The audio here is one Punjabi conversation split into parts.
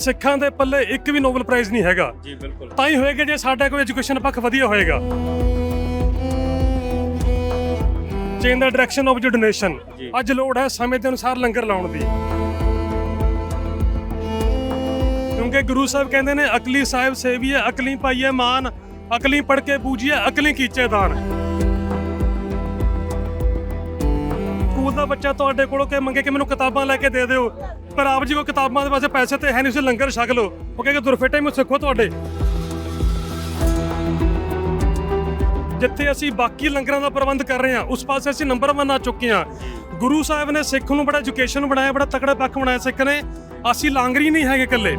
ਸਿੱਖਾਂ ਦੇ ਪੱਲੇ ਇੱਕ ਵੀ ਨੋਬਲ ਪ੍ਰਾਈਜ਼ ਨਹੀਂ ਹੈਗਾ। ਜੀ ਬਿਲਕੁਲ। ਤਾਂ ਹੀ ਹੋਏਗਾ ਜੇ ਸਾਡਾ ਕੋਈ ਐਜੂਕੇਸ਼ਨ ਪੱਖ ਵਧੀਆ ਹੋਏਗਾ। ਚੇਂਜ ਦਾ ਡਾਇਰੈਕਸ਼ਨ ਆਫ ਡੋਨੇਸ਼ਨ ਜੀ। ਅੱਜ ਲੋੜ ਹੈ ਸਮੇਂ ਦੇ ਅਨੁਸਾਰ ਲੰਗਰ ਲਾਉਣ ਦੀ। ਕਿਉਂਕਿ ਗੁਰੂ ਸਾਹਿਬ ਕਹਿੰਦੇ ਨੇ ਅਕਲੀ ਸਾਹਿਬ ਸੇਵੀਏ ਅਕਲੀ ਪਾਈਏ ਮਾਨ ਅਕਲੀ ਪੜ ਕੇ ਪੂਜੀਏ ਅਕਲੀ ਕੀਚੇ ਦਾਨ। ਸਕੂਲ ਦਾ ਬੱਚਾ ਤੁਹਾਡੇ ਕੋਲੋਂ ਕਿ ਮੰਗੇ ਕਿ ਮੈਨੂੰ ਕਿਤਾਬਾਂ ਲੈ ਕੇ ਦੇ ਦਿਓ? ਪਰ ਆਪ ਜੀ ਕੋ ਕਿਤਾਬਾਂ ਦੇ ਵਾਸਤੇ ਪੈਸੇ ਤੇ ਹੈ ਨਹੀਂ, ਤੁਸੀਂ ਲੰਗਰ ਛਕ ਲਓ। ਉਹ ਕਹੇਗਾ, ਦੁਰਫੇਟੇ ਮੈਂ ਸਿੱਖੋ ਤੁਹਾਡੇ। ਜਿੱਥੇ ਅਸੀਂ ਬਾਕੀ ਲੰਗਰਾਂ ਦਾ ਪ੍ਰਬੰਧ ਕਰ ਰਹੇ ਹਾਂ, ਉਸ ਪਾਸੇ ਅਸੀਂ ਨੰਬਰ 1 ਆ ਚੁੱਕੇ ਹਾਂ। ਗੁਰੂ ਸਾਹਿਬ ਨੇ ਸਿੱਖ ਨੂੰ ਬੜਾ ਐਜੂਕੇਸ਼ਨ ਬਣਾਇਆ, ਬੜਾ ਤਕੜਾ ਪੱਖ ਬਣਾਇਆ ਸਿੱਖ ਨੇ। ਅਸੀਂ ਲਾਂਗਰੀ ਨਹੀਂ ਹੈਗੇ ਇਕੱਲੇ।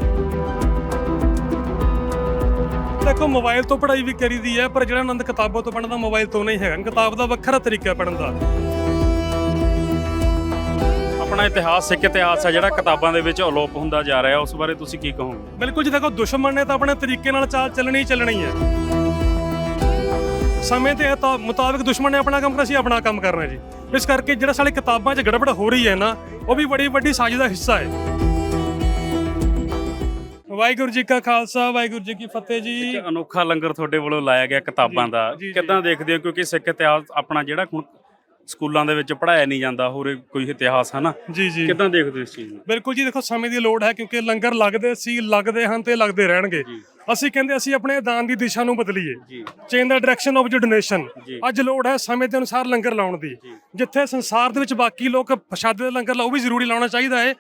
ਦੇਖੋ ਮੋਬਾਈਲ ਤੋਂ ਪੜ੍ਹਾਈ ਵੀ ਕਰੀਦੀ ਹੈ, ਪਰ ਜਿਹੜਾ ਆਨੰਦ ਕਿਤਾਬਾਂ ਤੋਂ ਪੜ੍ਹਨ ਦਾ ਮੋਬਾਈਲ ਤੋਂ ਨਹੀਂ ਹੈਗਾ। ਕਿਤਾਬ ਦਾ ਵੱਖਰਾ ਤਰੀਕਾ ਪੜ੍ਹਨ ਦਾ। ਆਪਣਾ ਇਤਿਹਾਸ ਸਿੱਖ ਇਤਿਹਾਸ ਹੈ ਜਿਹੜਾ ਕਿਤਾਬਾਂ ਦੇ ਵਿੱਚ ਅਲੋਪ ਹੁੰਦਾ ਜਾ ਰਿਹਾ ਉਸ ਬਾਰੇ ਤੁਸੀਂ ਕੀ ਕਹੋਗੇ? ਬਿਲਕੁਲ ਜੀ ਦੇਖੋ ਦੁਸ਼ਮਣ ਨੇ ਤਾਂ ਆਪਣੇ ਤਰੀਕੇ ਨਾਲ ਚਾਲ ਚੱਲਣੀ ਹੀ ਚੱਲਣੀ ਹੈ। ਸਮੇਂ ਦੇ ਤਾਂ ਮੁਤਾਬਿਕ ਦੁਸ਼ਮਣ ਨੇ ਆਪਣਾ ਕੰਮ ਕਰਨਾ ਸੀ ਆਪਣਾ ਕੰਮ ਕਰਨਾ ਜੀ। ਇਸ ਕਰਕੇ ਜਿਹੜਾ ਸਾਡੇ ਕਿਤਾਬਾਂ 'ਚ ਗੜਬੜ ਹੋ ਰਹੀ ਹੈ ਨਾ ਉਹ ਵੀ ਬੜੀ ਵੱਡੀ ਸਾਜ਼ਿਸ਼ ਦਾ ਹਿੱਸਾ ਹੈ। ਵਾਹਿਗੁਰੂ ਜੀ ਕਾ ਖਾਲਸਾ ਵਾਹਿਗੁਰੂ ਜੀ ਕੀ ਫਤਿਹ ਜੀ। ਇੱਕ ਅਨੋਖਾ ਲੰਗਰ ਤੁਹਾਡੇ ਵੱਲੋਂ ਲਾਇਆ ਗਿਆ ਕਿਤਾਬਾਂ ਦਾ। ਕਿੱਦਾਂ ਦੇਖਦੇ ਹੋ? ਕਿਉਂਕਿ ਸਿੱਖ ਇਤਿਹਾਸ ਆਪਣਾ ਜਿਹੜਾ ਹੁਣ ਸਕੂਲਾਂ ਦੇ ਵਿੱਚ ਪੜਾਇਆ ਨਹੀਂ ਜਾਂਦਾ ਹੋਰ ਕੋਈ ਇਤਿਹਾਸ ਹੈ ਨਾ ਜੀ ਜੀ। ਕਿੱਦਾਂ ਦੇਖਦੇ ਹੋ ਇਸ ਚੀਜ਼ ਨੂੰ? ਬਿਲਕੁਲ ਜੀ ਦੇਖੋ ਸਮੇਂ ਦੀ ਲੋੜ ਹੈ ਕਿਉਂਕਿ ਲੰਗਰ ਲੱਗਦੇ ਸੀ ਲੱਗਦੇ ਹਨ ਤੇ ਲੱਗਦੇ ਰਹਿਣਗੇ। ਅਸੀਂ ਕਹਿੰਦੇ ਅਸੀਂ ਆਪਣੇ ਦਾਨ ਦੀ ਦਿਸ਼ਾ ਨੂੰ ਬਦਲੀਏ। ਜੀ। ਚੇਂਜ ਦਾ ਡਾਇਰੈਕਸ਼ਨ ਆਫ ਡੋਨੇਸ਼ਨ। ਅੱਜ ਲੋੜ ਹੈ ਸਮੇਂ ਦੇ ਅਨੁਸਾਰ ਲੰਗਰ ਲਾਉਣ ਦੀ। ਜਿੱਥੇ ਸੰਸਾਰ ਦੇ ਵਿੱਚ ਬਾਕੀ ਲੋਕ ਪ੍ਰਸ਼ਾਦੇ ਦੇ ਲੰਗਰ ਲਾਓ ਉਹ ਵੀ ਜ਼ਰੂਰੀ ਲਾਉਣਾ ਚਾਹੀਦਾ ਹੈ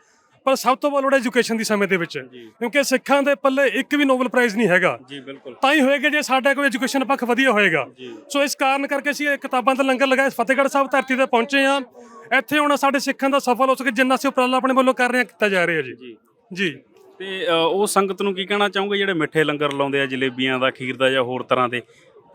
ਪਰ ਸਭ ਤੋਂ ਵੱਧ ਲੋੜ ਐਜੂਕੇਸ਼ਨ ਦੀ ਸਮੇਂ ਦੇ ਵਿੱਚ। ਕਿਉਂਕਿ ਸਿੱਖਾਂ ਦੇ ਪੱਲੇ ਇੱਕ ਵੀ ਨੋਬਲ ਪ੍ਰਾਈਜ਼ ਨਹੀਂ ਹੈਗਾ। ਜੀ ਬਿਲਕੁਲ। ਤਾਂ ਹੀ ਹੋਏਗਾ ਜੇ ਸਾਡਾ ਕੋਈ ਐਜੂਕੇਸ਼ਨ ਪੱਖ ਵਧੀਆ ਹੋਏਗਾ। ਸੋ ਇਸ ਕਾਰਨ ਕਰਕੇ ਅਸੀਂ ਇਹ ਕਿਤਾਬਾਂ ਦਾ ਲੰਗਰ ਲਗਾਇਆ ਫਤਿਹਗੜ੍ਹ ਸਾਹਿਬ ਧਰਤੀ ਤੇ ਪਹੁੰਚੇ ਹਾਂ। ਇੱਥੇ ਹੁਣ ਸਾਡੇ ਸਿੱਖਾਂ ਦਾ ਸਫਲ ਹੋ ਸਕੇ ਜਿੰਨਾ ਅਸੀਂ ਉਪਰਾਲਾ ਆਪਣੇ ਵੱਲੋਂ ਕਰ ਰਹੇ ਹਾਂ ਕੀਤਾ ਜਾ ਰਿਹਾ ਜੀ। ਜੀ। ਤੇ ਉਹ ਸੰਗਤ ਨੂੰ ਕੀ ਕਹਿਣਾ ਚਾਹੋਗੇ? ਜਿਹੜੇ ਮਿੱਠੇ ਲੰਗਰ ਲਾਉਂਦੇ ਆ ਜਲੇਬੀਆਂ ਦਾ ਖੀਰ ਦਾ ਜਾਂ ਹੋਰ ਤਰ੍ਹਾਂ ਦੇ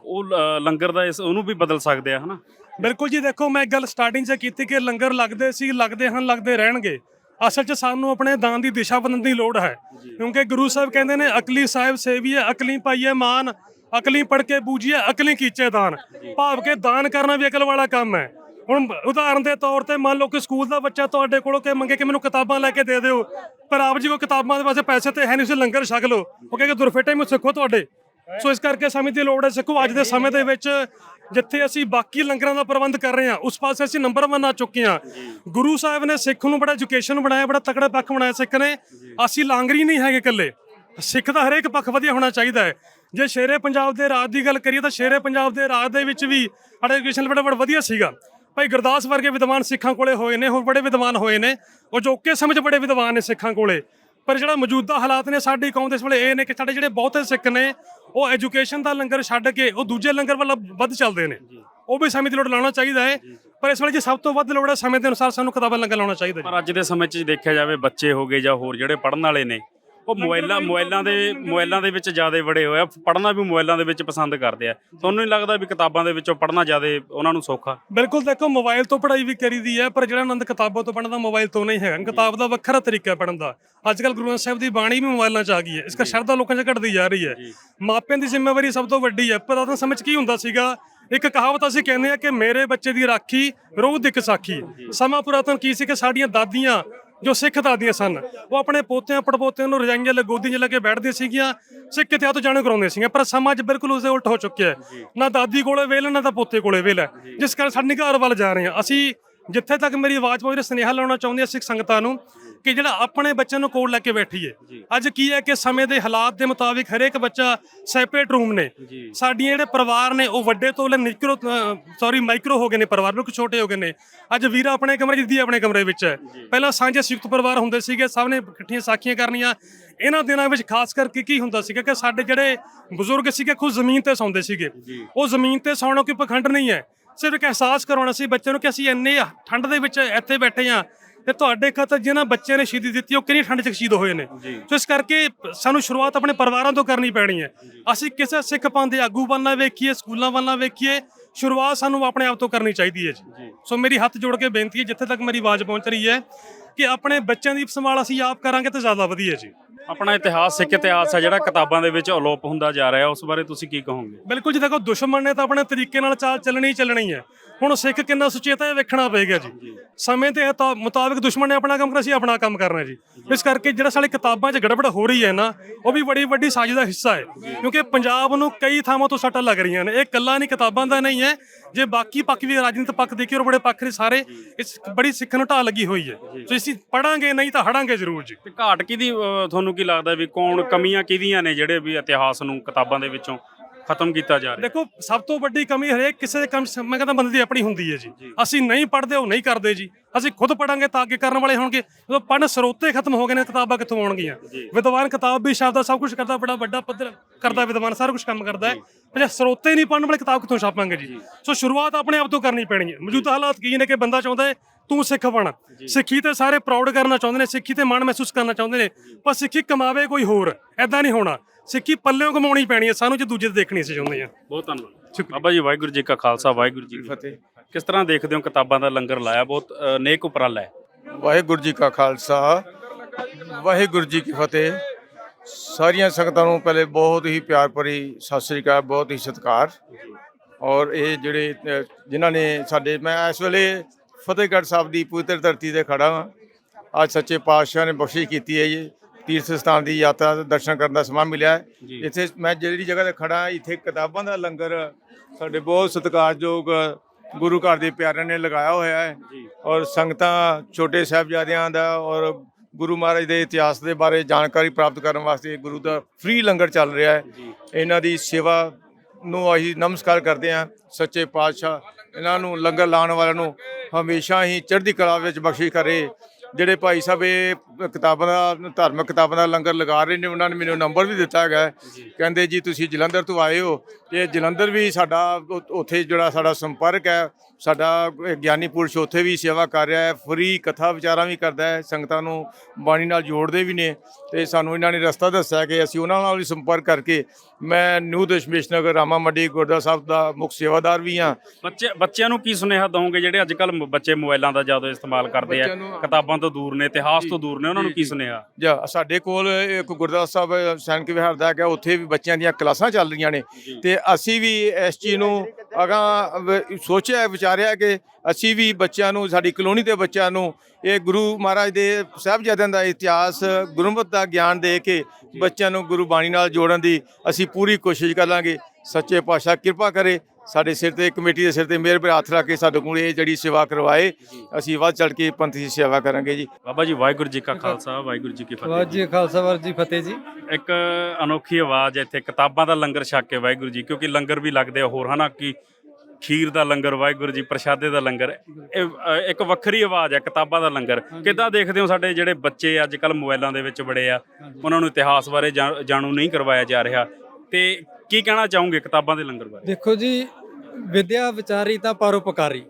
ਉਹ ਲੰਗਰ ਦਾ ਇਸ ਉਹਨੂੰ ਵੀ ਬਦਲ ਸਕਦੇ ਆ ਹਨਾ? ਬਿਲਕੁਲ ਜੀ ਦੇਖੋ ਮੈਂ ਇੱਕ ਗੱਲ ਸਟਾਰਟਿੰਗ 'ਚ ਕੀਤੀ ਕਿ ਲੰਗਰ ਲੱਗਦੇ ਸੀ ਲੱਗਦੇ ਹਨ ਲੱਗਦੇ ਰਹਿਣਗੇ। ਅਸਲ 'ਚ ਸਾਨੂੰ ਆਪਣੇ ਦਾਨ ਦੀ ਦਿਸ਼ਾ ਬਦਲਣ ਦੀ ਲੋੜ ਹੈ। ਕਿਉਂਕਿ ਗੁਰੂ ਸਾਹਿਬ ਕਹਿੰਦੇ ਨੇ ਅਕਲੀ ਸਾਹਿਬ ਸੇਵੀਏ ਅਕਲੀ ਪਾਈਏ ਮਾਨ ਅਕਲੀ ਪੜ ਕੇ ਬੂਝੀਏ ਅਕਲੀ ਕੀਚੇ ਦਾਨ। ਭਾਵ ਕਿ ਦਾਨ ਕਰਨਾ ਵੀ ਅਕਲ ਵਾਲਾ ਕੰਮ ਹੈ। ਹੁਣ ਉਦਾਹਰਨ ਦੇ ਤੌਰ ਤੇ ਮੰਨ ਲਓ ਕਿ ਸਕੂਲ ਦਾ ਬੱਚਾ ਤੁਹਾਡੇ ਕੋਲੋਂ ਕਿ ਮੰਗੇ ਕਿ ਮੈਨੂੰ ਕਿਤਾਬਾਂ ਲੈ ਕੇ ਦੇ ਦਿਓ ਪਰ ਆਪ ਜੀ ਕੋ ਕਿਤਾਬਾਂ ਦੇ ਵਾਸਤੇ ਪੈਸੇ ਤੇ ਹੈ ਨਹੀਂ ਤੁਸੀਂ ਲੰਗਰ ਛਕ ਲਓ। ਉਹ ਕਹੇਗਾ ਦੁਰਫੇਟੇ ਮੈਂ ਸਿੱਖੋ ਤੁਹਾਡੇ। ਸੋ ਇਸ ਕਰਕੇ ਸਮੇਂ ਦੀ ਲੋੜ ਹੈ ਸਿੱਖੋ ਅੱਜ ਦੇ ਸਮੇਂ ਦੇ ਵਿੱਚ ਜਿੱਥੇ ਅਸੀਂ ਬਾਕੀ ਲੰਗਰਾਂ ਦਾ ਪ੍ਰਬੰਧ ਕਰ ਰਹੇ ਹਾਂ ਉਸ ਪਾਸੇ ਅਸੀਂ ਨੰਬਰ 1 ਆ ਚੁੱਕੇ ਹਾਂ। ਗੁਰੂ ਸਾਹਿਬ ਨੇ ਸਿੱਖ ਨੂੰ ਬੜਾ ਐਜੂਕੇਸ਼ਨ ਬਣਾਇਆ ਬੜਾ ਤਕੜਾ ਪੱਖ ਬਣਾਇਆ ਸਿੱਖ ਨੇ। ਅਸੀਂ ਲਾਂਗਰੀ ਨਹੀਂ ਹੈਗੇ ਇਕੱਲੇ। ਸਿੱਖ ਦਾ ਹਰੇਕ ਪੱਖ ਵਧੀਆ ਹੋਣਾ ਚਾਹੀਦਾ ਹੈ। ਜੇ ਸ਼ੇਰੇ ਪੰਜਾਬ ਦੇ ਰਾਜ ਦੀ ਗੱਲ ਕਰੀਏ ਤਾਂ ਸ਼ੇਰੇ ਪੰਜਾਬ ਦੇ ਰਾਜ ਦੇ ਵਿੱਚ ਵੀ ਸਾਡਾ ਐਜੂਕੇਸ਼ਨ ਬੜਾ ਬੜਾ ਵਧੀਆ ਸੀਗਾ। ਭਾਈ ਗੁਰਦਾਸ ਵਰਗੇ ਵਿਦਵਾਨ ਸਿੱਖਾਂ ਕੋਲੇ ਹੋਏ ਨੇ ਹੋਰ ਬੜੇ ਵਿਦਵਾਨ ਹੋਏ ਨੇ। ਉਹ ਜੋਕੇ ਸਮਝ ਬੜੇ ਵਿਦਵਾਨ ਨੇ ਸਿੱਖਾਂ ਕੋਲੇ। ਪਰ ਜਿਹੜਾ ਮੌਜੂਦਾ ਹਾਲਾਤ ਨੇ ਸਾਡੀ ਕੌਮ ਦੇ ਇਸ ਵੇਲੇ ਇਹ ਨੇ ਕਿ ਸਾਡੇ ਜਿਹੜੇ ਬਹੁਤੇ ਸਿੱਖ ਨੇ ਉਹ ਐਜੂਕੇਸ਼ਨ ਦਾ ਲੰਗਰ ਛੱਡ ਕੇ ਉਹ ਦੂਜੇ ਲੰਗਰ ਵੱਲ ਵੱਧ ਚੱਲਦੇ ਨੇ। ਉਹ ਵੀ ਸਮੇਂ ਦੀ ਲੋੜ ਲਾਉਣਾ ਚਾਹੀਦਾ ਹੈ। ਪਰ ਇਸ ਵੇਲੇ ਜੇ ਸਭ ਤੋਂ ਵੱਧ ਲੋੜ ਹੈ ਸਮੇਂ ਦੇ ਅਨੁਸਾਰ ਸਾਨੂੰ ਕਿਤਾਬਾਂ ਲੰਗਰ ਲਾਉਣਾ ਚਾਹੀਦਾ ਪਰ ਅੱਜ ਦੇ ਸਮੇਂ 'ਚ ਦੇਖਿਆ ਜਾਵੇ ਬੱਚੇ ਹੋਗੇ ਜਾਂ ਹੋਰ ਜਿਹੜੇ ਪੜਨ ਵਾਲੇ ਨੇ ਉਹ ਮੋਬਾਈਲਾਂ ਮੋਬਾਈਲਾਂ ਦੇ ਮੋਬਾਈਲਾਂ ਦੇ ਵਿੱਚ ਜ਼ਿਆਦਾ ਵੜੇ ਹੋਏ ਆ। ਵੀ ਮੋਬਾਈਲਾਂ ਦੇ ਵਿੱਚ ਪਸੰਦ ਕਰਦੇ ਆ। ਤੁਹਾਨੂੰ ਨਹੀਂ ਲੱਗਦਾ ਵੀ ਕਿਤਾਬਾਂ ਦੇ ਵਿੱਚੋਂ ਪੜਨਾ ਜ਼ਿਆਦਾ ਉਹਨਾਂ ਨੂੰ ਸੌਖਾ? ਬਿਲਕੁਲ ਦੇਖੋ ਮੋਬਾਈਲ ਤੋਂ ਪੜ੍ਹਾਈ ਵੀ ਕਰੀਦੀ ਹੈ ਪਰ ਜਿਹੜਾ ਆਨੰਦ ਕਿਤਾਬਾਂ ਤੋਂ ਪੜ੍ਹਨ ਦਾ ਮੋਬਾਈਲ ਤੋਂ ਨਹੀਂ ਹੈਗਾ। ਕਿਤਾਬ ਦਾ ਵੱਖਰਾ ਤਰੀਕਾ ਪੜ੍ਹਨ ਦਾ। ਅੱਜ ਕੱਲ ਗੁਰੂ ਗ੍ਰੰਥ ਸਾਹਿਬ ਦੀ ਬਾਣੀ ਵੀ ਮੋਬਾਈਲਾਂ 'ਚ ਆ ਗਈ ਹੈ। ਇਸ ਕਰਕੇ ਸ਼ਰਧਾ ਲੋਕਾਂ 'ਚ ਘਟਦੀ ਜਾ ਰਹੀ ਹੈ। ਮਾਪਿਆਂ ਦੀ ਜ਼ਿੰਮੇਵਾਰੀ ਸਭ ਤੋਂ ਵੱਡੀ ਹੈ। ਪੁਰਾਤਨ ਸਮੇਂ 'ਚ ਕੀ ਹੁੰਦਾ ਸੀਗਾ? ਇੱਕ ਕਹਾਵਤ ਅਸੀਂ ਕਹਿੰਦੇ ਆ ਕਿ ਮੇਰੇ ਬੱਚੇ ਦੀ ਰਾਖੀ ਰੋਹ ਦੀ ਸਾਖੀ। ਸਮਾਂ ਪੁਰਾਤਨ ਕੀ ਸੀ ਕਿ ਸਾਡੀਆਂ ਦਾਦੀਆਂ ਜੋ ਸਿੱਖ ਦਾਦੀਆਂ ਸਨ ਉਹ ਆਪਣੇ ਪੋਤਿਆਂ ਪੜਪੋਤਿਆਂ ਨੂੰ ਰਜਾਈਆਂ ਲੈ ਗੋਦੀ 'ਚ ਲੈ ਕੇ ਬੈਠਦੀਆਂ ਸੀਗੀਆਂ ਸਿੱਖ ਇਤਿਹਾਸ ਤੋਂ ਜਾਣੂ ਕਰਾਉਂਦੀਆਂ ਸੀਗੀਆਂ ਪਰ ਸਮਾਂ ਅੱਜ ਬਿਲਕੁਲ ਉਸਦੇ ਉਲਟ ਹੋ ਚੁੱਕਿਆ ਹੈ। ਨਾ ਦਾਦੀ ਕੋਲੇ ਵੇਲ ਨਾ ਤਾਂ ਪੋਤੇ ਕੋਲੇ ਵੇਲ ਹੈ ਜਿਸ ਕਾਰਨ ਸਾਡੇ ਘਰ ਵੱਲ ਜਾ ਰਹੇ ਹਾਂ। ਅਸੀਂ ਜਿੱਥੇ ਤੱਕ ਮੇਰੀ ਆਵਾਜ਼ ਪਹੁੰਚ ਰਹੀ ਸੁਨੇਹਾ ਲਾਉਣਾ ਚਾਹੁੰਦੇ ਹਾਂ ਸਿੱਖ ਸੰਗਤਾਂ ਨੂੰ ਕਿ ਜਿਹੜਾ ਆਪਣੇ ਬੱਚਿਆਂ ਨੂੰ ਕੋਲ ਲੈ ਕੇ ਬੈਠੀਏ। ਅੱਜ ਕੀ ਹੈ ਕਿ ਸਮੇਂ ਦੇ ਹਾਲਾਤ ਦੇ ਮੁਤਾਬਿਕ ਹਰੇਕ ਬੱਚਾ ਸੈਪਰੇਟ ਰੂਮ ਨੇ। ਸਾਡੀਆਂ ਜਿਹੜੇ ਪਰਿਵਾਰ ਨੇ ਉਹ ਵੱਡੇ ਤੋਂ ਲੈ ਮਾਈਕਰੋ ਸੌਰੀ ਮਾਈਕਰੋ ਹੋ ਗਏ ਨੇ ਪਰਿਵਾਰ ਬਿਲਕੁਲ ਛੋਟੇ ਹੋ ਗਏ ਨੇ। ਅੱਜ ਵੀਰਾ ਆਪਣੇ ਕਮਰੇ ਜਿੱਦੀ ਆਪਣੇ ਕਮਰੇ ਵਿੱਚ ਹੈ। ਪਹਿਲਾਂ ਸਾਂਝੇ ਸੰਯੁਕਤ ਪਰਿਵਾਰ ਹੁੰਦੇ ਸੀਗੇ ਸਭ ਨੇ ਇਕੱਠੀਆਂ ਸਾਖੀਆਂ ਕਰਨੀਆਂ। ਇਹਨਾਂ ਦਿਨਾਂ ਵਿੱਚ ਖਾਸ ਕਰਕੇ ਕੀ ਹੁੰਦਾ ਸੀਗਾ ਕਿ ਸਾਡੇ ਜਿਹੜੇ ਬਜ਼ੁਰਗ ਸੀਗੇ ਖੁਦ ਜ਼ਮੀਨ ਤੇ ਸੌਂਦੇ ਸੀਗੇ। ਉਹ ਜ਼ਮੀਨ ਤੇ ਸੌਣਾ ਕੋਈ ਪਖੰਡ ਨਹੀਂ ਹੈ। ਸਿਰਫ ਇੱਕ ਅਹਿਸਾਸ ਕਰਾਉਣਾ ਸੀ ਬੱਚਿਆਂ ਨੂੰ ਕਿ ਅਸੀਂ ਇੰਨੇ ਠੰਡ ਦੇ ਵਿੱਚ ਇੱਥੇ ਬੈਠੇ ਆ ਤੇ ਤੁਹਾਡੇ ਖਾਤਰ ਜਿਹਨਾਂ ਬੱਚਿਆਂ ਨੇ ਸ਼ਹੀਦੀ ਦਿੱਤੀ ਉਹ ਕਿੰਨੀ ਠੰਡ 'ਚ ਸ਼ਹੀਦ ਹੋਏ ਨੇ। ਸੋ ਇਸ ਕਰਕੇ ਸਾਨੂੰ ਸ਼ੁਰੂਆਤ ਆਪਣੇ ਪਰਿਵਾਰਾਂ ਤੋਂ ਕਰਨੀ ਪੈਣੀ ਹੈ। ਅਸੀਂ ਕਿਸੇ ਸਿੱਖ ਪੰਥ ਦੇ ਆਗੂ ਬਣਨਾ ਵੇਖੀਏ ਸਕੂਲਾਂ ਵੱਲ ਵੇਖੀਏ ਸ਼ੁਰੂਆਤ ਸਾਨੂੰ ਆਪਣੇ ਆਪ ਤੋਂ ਕਰਨੀ ਚਾਹੀਦੀ ਹੈ ਜੀ। ਸੋ ਮੇਰੀ ਹੱਥ ਜੋੜ ਕੇ ਬੇਨਤੀ ਹੈ ਜਿੱਥੇ ਤੱਕ ਮੇਰੀ ਆਵਾਜ਼ ਪਹੁੰਚ ਰਹੀ ਹੈ ਕਿ ਆਪਣੇ ਬੱਚਿਆਂ ਦੀ ਸੰਭਾਲ ਅਸੀਂ ਆਪ ਕਰਾਂਗੇ ਤਾਂ ਜ਼ਿਆਦਾ ਵਧੀਆ ਜੀ। ਆਪਣਾ ਇਤਿਹਾਸ ਸਿੱਖ ਇਤਿਹਾਸ ਹੈ ਜਿਹੜਾ ਕਿਤਾਬਾਂ ਦੇ ਵਿੱਚ ਅਲੋਪ ਹੁੰਦਾ ਜਾ ਰਿਹਾ ਉਸ ਬਾਰੇ ਤੁਸੀਂ ਕੀ ਕਹੋਗੇ? ਬਿਲਕੁਲ ਜੀ ਦੇਖੋ ਦੁਸ਼ਮਣ ਨੇ ਤਾਂ ਆਪਣੇ ਤਰੀਕੇ ਨਾਲ ਚਾਲ ਚੱਲਣੀ ਚੱਲਣੀ ਹੈ। ਹੁਣ ਸਿੱਖ ਕਿੰਨਾ ਸੁਚੇਤ ਹੈ ਇਹ ਵੇਖਣਾ ਪਏਗਾ ਜੀ। ਸਮੇਂ ਦੇ ਹਤਾ- ਮੁਤਾਬਿਕ ਦੁਸ਼ਮਣ ਨੇ ਆਪਣਾ ਕੰਮ ਕਰਨਾ ਸੀ ਆਪਣਾ ਕੰਮ ਕਰਨਾ ਜੀ। ਇਸ ਕਰਕੇ ਜਿਹੜਾ ਸਾਡੀ ਕਿਤਾਬਾਂ 'ਚ ਗੜਬੜ ਹੋ ਰਹੀ ਹੈ ਨਾ ਉਹ ਵੀ ਬੜੀ ਵੱਡੀ ਸਾਜ਼ਿਸ਼ ਦਾ ਹਿੱਸਾ ਹੈ। ਕਿਉਂਕਿ ਪੰਜਾਬ ਨੂੰ ਕਈ ਥਾਵਾਂ ਤੋਂ ਸੱਟਾਂ ਲੱਗ ਰਹੀਆਂ ਨੇ। ਇਹ ਕੱਲਾ ਨਹੀਂ ਕਿਤਾਬਾਂ ਦਾ ਨਹੀਂ ਹੈ। ਜੇ ਬਾਕੀ ਪੱਖ ਵੀ ਰਾਜਨੀਤਿਕ ਪੱਖ ਦੇਖੀਏ ਔਰ ਬੜੇ ਪੱਖ ਨੇ ਸਾਰੇ। ਇਸ ਬੜੀ ਸਿੱਖ ਨੂੰ ਢਾਹ ਲੱਗੀ ਹੋਈ ਹੈ। ਸੋ ਅਸੀਂ ਪੜਾਂਗੇ ਨਹੀਂ ਤਾਂ ਹੜਾਂਗੇ ਜ਼ਰੂਰ ਜੀ। ਤੇ ਘਾਟ ਕਿਹਦੀ ਅਹ, ਤੁਹਾਨੂੰ ਕੀ ਲੱਗਦਾ ਵੀ ਕੌਣ ਕਮੀਆਂ ਕਿਹਦੀਆਂ ਨੇ ਜਿਹੜੇ ਵੀ ਇਤਿਹਾਸ ਨੂੰ ਕਿਤਾਬਾਂ ਦੇ ਵਿੱਚੋਂ ਖਤਮ ਕੀਤਾ ਜਾ ਰਿਹਾ। ਦੇਖੋ ਸਭ ਤੋਂ ਵੱਡੀ ਕਮੀ ਹਰੇਕ ਕਿਸੇ ਦੇ ਕੰਮ ਮੈਂ ਕਹਿੰਦਾ ਬੰਦੇ ਦੀ ਆਪਣੀ ਹੁੰਦੀ ਹੈ ਜੀ। ਅਸੀਂ ਨਹੀਂ ਪੜ੍ਹਦੇ ਉਹ ਨਹੀਂ ਕਰਦੇ ਜੀ। ਅਸੀਂ ਖੁਦ ਪੜਾਂਗੇ ਤਾਂ ਅੱਗੇ ਕਰਨ ਵਾਲੇ ਹੋਣਗੇ। ਜਦੋਂ ਪੜ੍ਹਨ ਸਰੋਤੇ ਖਤਮ ਹੋ ਗਏ ਨੇ ਕਿਤਾਬਾਂ ਕਿੱਥੋਂ ਆਉਣਗੀਆਂ? ਵਿਦਵਾਨ ਕਿਤਾਬ ਵੀ ਸ਼ਬਦ ਦਾ ਸਭ ਕੁਝ ਕਰਦਾ ਬੜਾ ਵੱਡਾ ਪੱਧਰ ਕਰਦਾ ਵਿਦਵਾਨ ਸਾਰਾ ਕੁਝ ਕੰਮ ਕਰਦਾ ਹੈ। ਪਰ ਜੇ ਸਰੋਤੇ ਨਹੀਂ ਪੜ੍ਹਨ ਵਾਲੇ ਕਿਤਾਬ ਕਿੱਥੋਂ ਛਾਪਾਂਗੇ ਜੀ? ਸੋ ਸ਼ੁਰੂਆਤ ਆਪਣੇ ਆਪ ਤੋਂ ਕਰਨੀ ਪੈਣੀ ਹੈ। ਮੌਜੂਦਾ ਹਾਲਾਤ ਕੀ ਨੇ ਕਿ ਬੰਦਾ ਚਾਹੁੰਦਾ ਹੈ ਤੂੰ ਸਿੱਖ ਬਣ। ਸਿੱਖੀ ਤੇ ਸਾਰੇ ਪ੍ਰਾਊਡ ਕਰਨਾ ਚਾਹੁੰਦੇ ਨੇ ਸਿੱਖੀ ਤੇ ਮਾਣ ਮਹਿਸੂਸ ਕਰਨਾ ਚਾਹੁੰਦੇ ਨੇ ਪਰ ਸਿੱਖੀ ਕਮਾਵੇ ਕੋਈ ਹੋਰ ਐਦਾਂ ਨਹੀਂ ਹੋਣਾ। ਸਿੱਖੀ ਪੱਲਿਓਂ ਕਮਾਉਣੀ ਪੈਣੀ ਹੈ ਸਾਨੂੰ ਜੇ ਦੂਜੇ ਤੇ ਦੇਖਣੀ ਸੀ ਚਾਹੁੰਦੇ ਆ ਬਹੁਤ ਧੰਨਵਾਦ। ਬਾਬਾ ਜੀ ਵਾਹਿਗੁਰੂ ਜੀ ਕਾ ਖਾਲਸਾ ਵਾਹਿਗੁਰੂ ਜੀ ਕੀ ਫਤਿਹ। ਕਿਸ ਤਰ੍ਹਾਂ ਦੇਖਦੇ ਹੋ ਕਿਤਾਬਾਂ ਦਾ ਲੰਗਰ ਲਾਇਆ? ਬਹੁਤ ਨੇਕ ਉਪਰਾਲਾ ਹੈ। ਵਾਹਿਗੁਰੂ ਜੀ ਕਾ ਖਾਲਸਾ ਵਾਹਿਗੁਰੂ ਜੀ ਕੀ ਫਤਿਹ। ਸਾਰੀਆਂ ਸੰਗਤਾਂ ਨੂੰ ਪਹਿਲੇ ਬਹੁਤ ਹੀ ਪਿਆਰ ਭਰੀ ਸਤਿ ਸ੍ਰੀ ਅਕਾਲ ਬਹੁਤ ਹੀ ਸਤਿਕਾਰ। ਔਰ ਇਹ ਜਿਹੜੇ ਜਿਨ੍ਹਾਂ ਨੇ ਸਾਡੇ ਮੈਂ ਇਸ ਵੇਲੇ ਫਤਿਹਗੜ੍ਹ ਸਾਹਿਬ ਦੀ ਪਵਿੱਤਰ ਧਰਤੀ ਤੇ ਖੜਾ ਹਾਂ ਅੱਜ ਸੱਚੇ ਪਾਤਸ਼ਾਹ ਨੇ ਬਖਸ਼ਿਸ਼ ਕੀਤੀ ਹੈ ਜੀ। ਤੀਰਥ ਸਥਾਨ ਦੀ ਯਾਤਰਾ ਦੇ ਦਰਸ਼ਨ ਕਰਨ ਦਾ ਸਮਾਂ ਮਿਲਿਆ ਹੈ ਇੱਥੇ ਮੈਂ ਜਿਹੜੀ ਜਗ੍ਹਾ ਤੇ ਖੜਾ ਹਾਂ, ਇੱਥੇ ਕਿਤਾਬਾਂ ਦਾ ਲੰਗਰ ਸਾਡੇ ਬਹੁਤ ਸਤਿਕਾਰਯੋਗ ਗੁਰੂ ਘਰ ਦੇ ਪਿਆਰਿਆਂ ਨੇ ਲਗਾਇਆ ਹੋਇਆ ਹੈ ਔਰ ਸੰਗਤਾਂ ਛੋਟੇ ਸਾਹਿਬਜ਼ਾਦਿਆਂ ਦਾ ਔਰ ਗੁਰੂ ਮਹਾਰਾਜ ਦੇ ਇਤਿਹਾਸ ਦੇ ਬਾਰੇ ਜਾਣਕਾਰੀ ਪ੍ਰਾਪਤ ਕਰਨ ਵਾਸਤੇ ਗੁਰੂ ਦਾ ਫ੍ਰੀ ਲੰਗਰ ਚੱਲ ਰਿਹਾ ਹੈ ਇਹਨਾਂ ਦੀ ਸੇਵਾ ਨੂੰ ਅਸੀਂ ਨਮਸਕਾਰ ਕਰਦੇ ਹਾਂ ਸੱਚੇ ਪਾਤਸ਼ਾਹ ਇਹਨਾਂ ਨੂੰ ਲੰਗਰ ਲਾਉਣ ਵਾਲਿਆਂ ਨੂੰ ਹਮੇਸ਼ਾ ਹੀ ਚੜ੍ਹਦੀ ਕਲਾ ਵਿੱਚ ਬਖਸ਼ਿਸ਼ ਕਰੇ ਜਿਹੜੇ ਭਾਈ ਸਾਹਿਬ ਇਹ ਕਿਤਾਬਾਂ ਦਾ ਧਾਰਮਿਕ ਕਿਤਾਬਾਂ ਦਾ ਲੰਗਰ ਲਗਾ ਰਹੇ ਨੇ ਉਹਨਾਂ ਨੇ ਮੈਨੂੰ ਨੰਬਰ ਵੀ ਦਿੱਤਾ ਹੈਗਾ। ਕਹਿੰਦੇ ਜੀ ਤੁਸੀਂ ਜਲੰਧਰ ਤੋਂ ਆਏ ਹੋ ਤੇ ਜਲੰਧਰ ਵੀ ਸਾਡਾ ਉੱਥੇ ਜਿਹੜਾ ਸਾਡਾ ਸੰਪਰਕ ਹੈ ਸਾਡਾ ਗਿਆਨੀ ਪੁਰਸ਼ ਉੱਥੇ ਵੀ ਸੇਵਾ ਕਰ ਰਿਹਾ ਹੈ ਫਰੀ ਕਥਾ ਵਿਚਾਰਾਂ ਵੀ ਕਰਦਾ ਹੈ ਸੰਗਤਾਂ ਨੂੰ ਬਾਣੀ ਨਾਲ ਜੋੜਦੇ ਵੀ ਨੇ ਤੇ ਸਾਨੂੰ ਇਹਨਾਂ ਨੇ ਰਸਤਾ ਦੱਸਿਆ ਕਿ ਅਸੀਂ ਉਹਨਾਂ ਨਾਲ ਵੀ ਸੰਪਰਕ ਕਰਕੇ ਮੈਂ ਨਿਊ ਦਸ਼ਮੇਸ਼ ਨਗਰ ਰਾਮਾ ਮੰਡੀ ਗੁਰਦੁਆਰਾ ਸਾਹਿਬ ਦਾ ਮੁੱਖ ਸੇਵਾਦਾਰ ਵੀ ਹਾਂ। ਬੱਚੇ ਬੱਚਿਆਂ ਨੂੰ ਕੀ ਸੁਨੇਹਾ ਦਵੋਗੇ ਜਿਹੜੇ ਅੱਜ ਕੱਲ ਬੱਚੇ ਮੋਬਾਈਲਾਂ ਦਾ ਜ਼ਿਆਦਾ ਇਸਤੇਮਾਲ ਕਰਦੇ ਆ? ਕਿਤਾਬਾਂ ਤੋਂ ਦੂਰ ਨੇ ਇਤਿਹਾਸ ਤੋਂ ਦੂਰ ਨੇ ਉਹਨਾਂ ਨੂੰ ਕੀ ਸੁਨੇਹਾ? ਜਾਂ ਸਾਡੇ ਕੋਲ ਇੱਕ ਗੁਰਦੁਆਰਾ ਸਾਹਿਬ ਸੈਨਿਕ ਵਿਹਾਰ ਦਾ ਹੈਗਾ ਉੱਥੇ ਵੀ ਬੱਚਿਆਂ ਦੀਆਂ ਕਲਾਸਾਂ ਚੱਲ ਰਹੀਆਂ ਨੇ। ਤੇ ਅਸੀਂ ਵੀ ਇਸ ਚੀਜ਼ ਨੂੰ ਅਗਾਂ ਸੋਚਿਆ ਵਿਚਾਰਿਆ ਕਿ ਅਸੀਂ ਵੀ ਬੱਚਿਆਂ ਨੂੰ ਸਾਡੀ ਕਲੋਨੀ ਦੇ ਬੱਚਿਆਂ ਨੂੰ ਇਹ ਗੁਰੂ ਮਹਾਰਾਜ ਦੇ ਸਾਹਿਬਜ਼ਾਦਿਆਂ ਦਾ ਇਤਿਹਾਸ ਗੁਰਮਤਿ ਦਾ ਗਿਆਨ ਦੇ ਕੇ ਬੱਚਿਆਂ ਨੂੰ ਗੁਰੂ ਬਾਣੀ ਨਾਲ ਜੋੜਨ ਦੀ ਅਸੀਂ ਪੂਰੀ ਕੋਸ਼ਿਸ਼ ਕਰਾਂਗੇ। ਸੱਚੇ ਪਾਤਸ਼ਾਹ ਕਿਰਪਾ ਕਰੇ ਸਾਡੇ ਸਿਰ ਤੇ ਕਮੇਟੀ ਦੇ ਸਿਰ ਤੇ ਮਿਹਰ ਭਰੇ ਹੱਥ ਰੱਖ ਕੇ ਸਾਡੇ ਕੋਲ ਇਹ ਜਿਹੜੀ ਸੇਵਾ ਕਰਵਾਏ ਅਸੀਂ ਵੱਧ ਚੜ ਕੇ ਪੰਥ ਦੀ ਸੇਵਾ ਕਰਾਂਗੇ ਜੀ। ਬਾਬਾ ਜੀ ਵਾਹਿਗੁਰੂ ਜੀ ਕਾ ਖਾਲਸਾ ਵਾਹਿਗੁਰੂ ਜੀ ਕੀ ਫਤਿਹ ਵਾਹਿਗੁਰੂ ਜੀ ਕਾ ਖਾਲਸਾ ਵਾਹਿਗੁਰੂ ਜੀ ਫਤਿਹ ਜੀ। ਇੱਕ ਅਨੋਖੀ ਆਵਾਜ਼ ਹੈ ਇੱਥੇ ਕਿਤਾਬਾਂ ਦਾ ਲੰਗਰ ਛਕ ਕੇ ਵਾਹਿਗੁਰੂ ਜੀ ਕਿਉਂਕਿ ਲੰਗਰ ਵੀ ਲੱਗਦੇ ਆ ਹੋਰ ਹਨਾ ਕਿ ਖੀਰ ਦਾ ਲੰਗਰ ਵਾਹਿਗੁਰੂ ਜੀ ਪ੍ਰਸ਼ਾਦੇ ਦਾ ਲੰਗਰ ਇਹ ਅ, ਇੱਕ ਵੱਖਰੀ ਆਵਾਜ਼ ਹੈ ਕਿਤਾਬਾਂ ਦਾ ਲੰਗਰ। ਕਿੱਦਾਂ ਦੇਖਦੇ ਹੋ ਸਾਡੇ ਜਿਹੜੇ ਬੱਚੇ ਅੱਜ ਕੱਲ ਮੋਬਾਈਲਾਂ ਦੇ ਵਿੱਚ ਬੜੇ ਆ? ਉਹਨਾਂ ਨੂੰ ਇਤਿਹਾਸ ਬਾਰੇ ਜਾ- ਜਾਣੂ ਨਹੀਂ ਕਰਵਾਇਆ ਜਾ ਰਿਹਾ। ਤੇ ਕੀ ਕਹਿਣਾ ਚਾਹੋਗੇ ਕਿਤਾਬਾਂ ਦੇ ਲੰਗਰ ਬਾਰੇ? ਦੇਖੋ ਜੀ ਵਿਦਿਆ ਵਿਚਾਰੀ ਤਾਂ ਪਰਉਪਕਾਰੀ